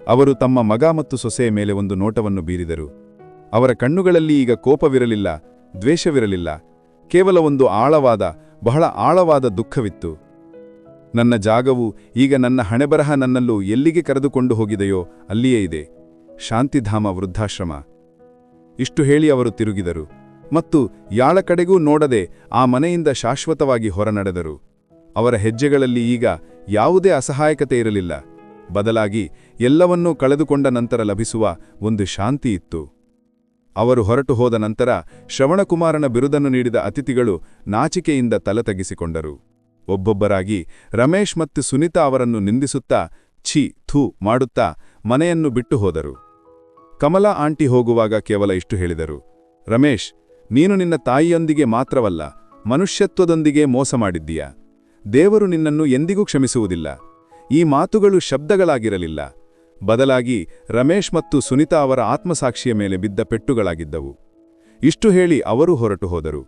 [SPEAKER 3] ಅವರು ತಮ್ಮ ಮಗ ಮತ್ತು ಸೊಸೆಯ ಮೇಲೆ ಒಂದು ನೋಟವನ್ನು ಬೀರಿದರು ಅವರ ಕಣ್ಣುಗಳಲ್ಲಿ ಈಗ ಕೋಪವಿರಲಿಲ್ಲ, ದ್ವೇಷವಿರಲಿಲ್ಲ. ಕೇವಲ ಒಂದು ಆಳವಾದ, ಬಹಳ ಆಳವಾದ ದುಃಖವಿತ್ತು. ನನ್ನ ಜಾಗವು ಈಗ ನನ್ನ ಹಣೆಬರಹ ನನ್ನಲ್ಲೂ ಎಲ್ಲಿಗೆ ಕರೆದುಕೊಂಡು ಹೋಗಿದೆಯೋ ಅಲ್ಲಿಯೇ ಇದೆ. ಶಾಂತಿಧಾಮ ವೃದ್ಧಾಶ್ರಮ. ಇಷ್ಟು ಹೇಳಿ ಅವರು ತಿರುಗಿದರು. ಮತ್ತು ಯಾಳ ಕಡೆಗೂ ನೋಡದೆ ಆ ಮನೆಯಿಂದ ಶಾಶ್ವತವಾಗಿ ಹೊರನಡೆದರು. ಅವರ ಹೆಜ್ಜೆಗಳಲ್ಲಿ ಈಗ ಯಾವುದೇ ಅಸಹಾಯಕತೆ ಇರಲಿಲ್ಲ. ಬದಲಾಗಿ ಎಲ್ಲವನ್ನೂ ಕಳೆದುಕೊಂಡ ನಂತರ ಲಭಿಸುವ ಒಂದು ಶಾಂತಿ ಇತ್ತು. ಅವರು ಹೊರಟು ಹೋದ ನಂತರ ಶ್ರವಣಕುಮಾರನ ಬಿರುದನ್ನು ನೀಡಿದ ಅತಿಥಿಗಳು ನಾಚಿಕೆಯಿಂದ ತಲೆ ತಗ್ಗಿಸಿಕೊಂಡರು ಒಬ್ಬೊಬ್ಬರಾಗಿ ರಮೇಶ್ ಮತ್ತು ಸುನಿತಾ ಅವರನ್ನು ನಿಂದಿಸುತ್ತಾ ಛೀ, ಥೂ ಮಾಡುತ್ತಾ ಮನೆಯನ್ನು ಬಿಟ್ಟು ಹೋದರು. ಕಮಲಾ ಆಂಟಿ ಹೋಗುವಾಗ ಕೇವಲ ಇಷ್ಟು ಹೇಳಿದರು. ರಮೇಶ್, ನೀನು ನಿನ್ನ ತಾಯಿಯೊಂದಿಗೆ ಮಾತ್ರವಲ್ಲ, ಮನುಷ್ಯತ್ವದೊಂದಿಗೆ ಮೋಸ ಮಾಡಿದ್ದೀಯ? ದೇವರು ನಿನ್ನನ್ನು ಎಂದಿಗೂ ಕ್ಷಮಿಸುವುದಿಲ್ಲ. ಈ ಮಾತುಗಳು ಶಬ್ದಗಳಾಗಿರಲಿಲ್ಲ. ಬದಲಾಗಿ ರಮೇಶ್ ಮತ್ತು ಸುನಿತಾ ಅವರ ಆತ್ಮಸಾಕ್ಷಿಯ ಮೇಲೆ ಬಿದ್ದ ಪೆಟ್ಟುಗಳಾಗಿದ್ದವು. ಇಷ್ಟು ಹೇಳಿ ಅವರು ಹೊರಟು ಹೋದರು.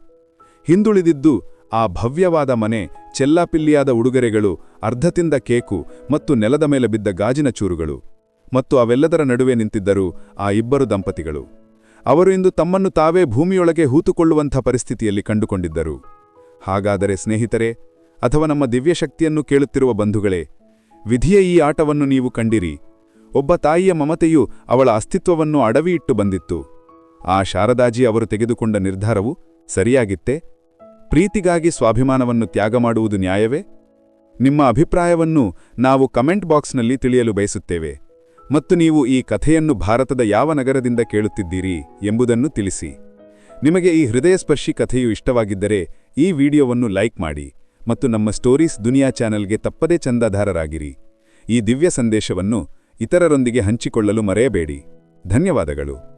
[SPEAKER 3] ಹಿಂದುಳಿದಿದ್ದು ಆ ಭವ್ಯವಾದ ಮನೆ, ಚೆಲ್ಲಾಪಿಲ್ಲಿಯಾದ ಉಡುಗೊರೆಗಳು, ಅರ್ಧತಿಂದ ಕೇಕು ಮತ್ತು ನೆಲದ ಮೇಲೆ ಬಿದ್ದ ಗಾಜಿನ ಚೂರುಗಳು ಮತ್ತು ಅವೆಲ್ಲದರ ನಡುವೆ ನಿಂತಿದ್ದರು ಆ ಇಬ್ಬರು ದಂಪತಿಗಳು. ಅವರು ಇಂದು ತಮ್ಮನ್ನು ತಾವೇ ಭೂಮಿಯೊಳಗೆ ಹೂತುಕೊಳ್ಳುವಂಥ ಪರಿಸ್ಥಿತಿಯಲ್ಲಿ ಕಂಡುಕೊಂಡಿದ್ದರು. ಹಾಗಾದರೆ ಸ್ನೇಹಿತರೆ, ಅಥವಾ ನಮ್ಮ ದಿವ್ಯಶಕ್ತಿಯನ್ನು ಕೇಳುತ್ತಿರುವ ಬಂಧುಗಳೇ, ವಿಧಿಯ ಈ ಆಟವನ್ನು ನೀವು ಕಂಡಿರಿ. ಒಬ್ಬ ತಾಯಿಯ ಮಮತೆಯು ಅವಳ ಅಸ್ತಿತ್ವವನ್ನು ಅಡವಿಯಿಟ್ಟು ಬಂದಿತ್ತು. ಆ ಶಾರದಾಜಿ ಅವರು ತೆಗೆದುಕೊಂಡ ನಿರ್ಧಾರವು ಸರಿಯಾಗಿತ್ತೆ? ಪ್ರೀತಿಗಾಗಿ ಸ್ವಾಭಿಮಾನವನ್ನು ತ್ಯಾಗ ಮಾಡುವುದು ನ್ಯಾಯವೇ? ನಿಮ್ಮ ಅಭಿಪ್ರಾಯವನ್ನು ನಾವು ಕಮೆಂಟ್ ಬಾಕ್ಸ್ನಲ್ಲಿ ತಿಳಿಯಲು ಬಯಸುತ್ತೇವೆ. ಮತ್ತು ನೀವು ಈ ಕಥೆಯನ್ನು ಭಾರತದ ಯಾವ ನಗರದಿಂದ ಕೇಳುತ್ತಿದ್ದೀರಿ ಎಂಬುದನ್ನು ತಿಳಿಸಿ. ನಿಮಗೆ ಈ ಹೃದಯಸ್ಪರ್ಶಿ ಕಥೆಯು ಇಷ್ಟವಾಗಿದ್ದರೆ ಈ ವಿಡಿಯೋವನ್ನು ಲೈಕ್ ಮಾಡಿ ಮತ್ತು ನಮ್ಮ ಸ್ಟೋರೀಸ್ ದುನಿಯಾ ಚಾನೆಲ್ಗೆ ತಪ್ಪದೇ ಚಂದಾಧಾರರಾಗಿರಿ ಈ ದಿವ್ಯ ಸಂದೇಶವನ್ನು ಇತರರೊಂದಿಗೆ ಹಂಚಿಕೊಳ್ಳಲು ಮರೆಯಬೇಡಿ. ಧನ್ಯವಾದಗಳು.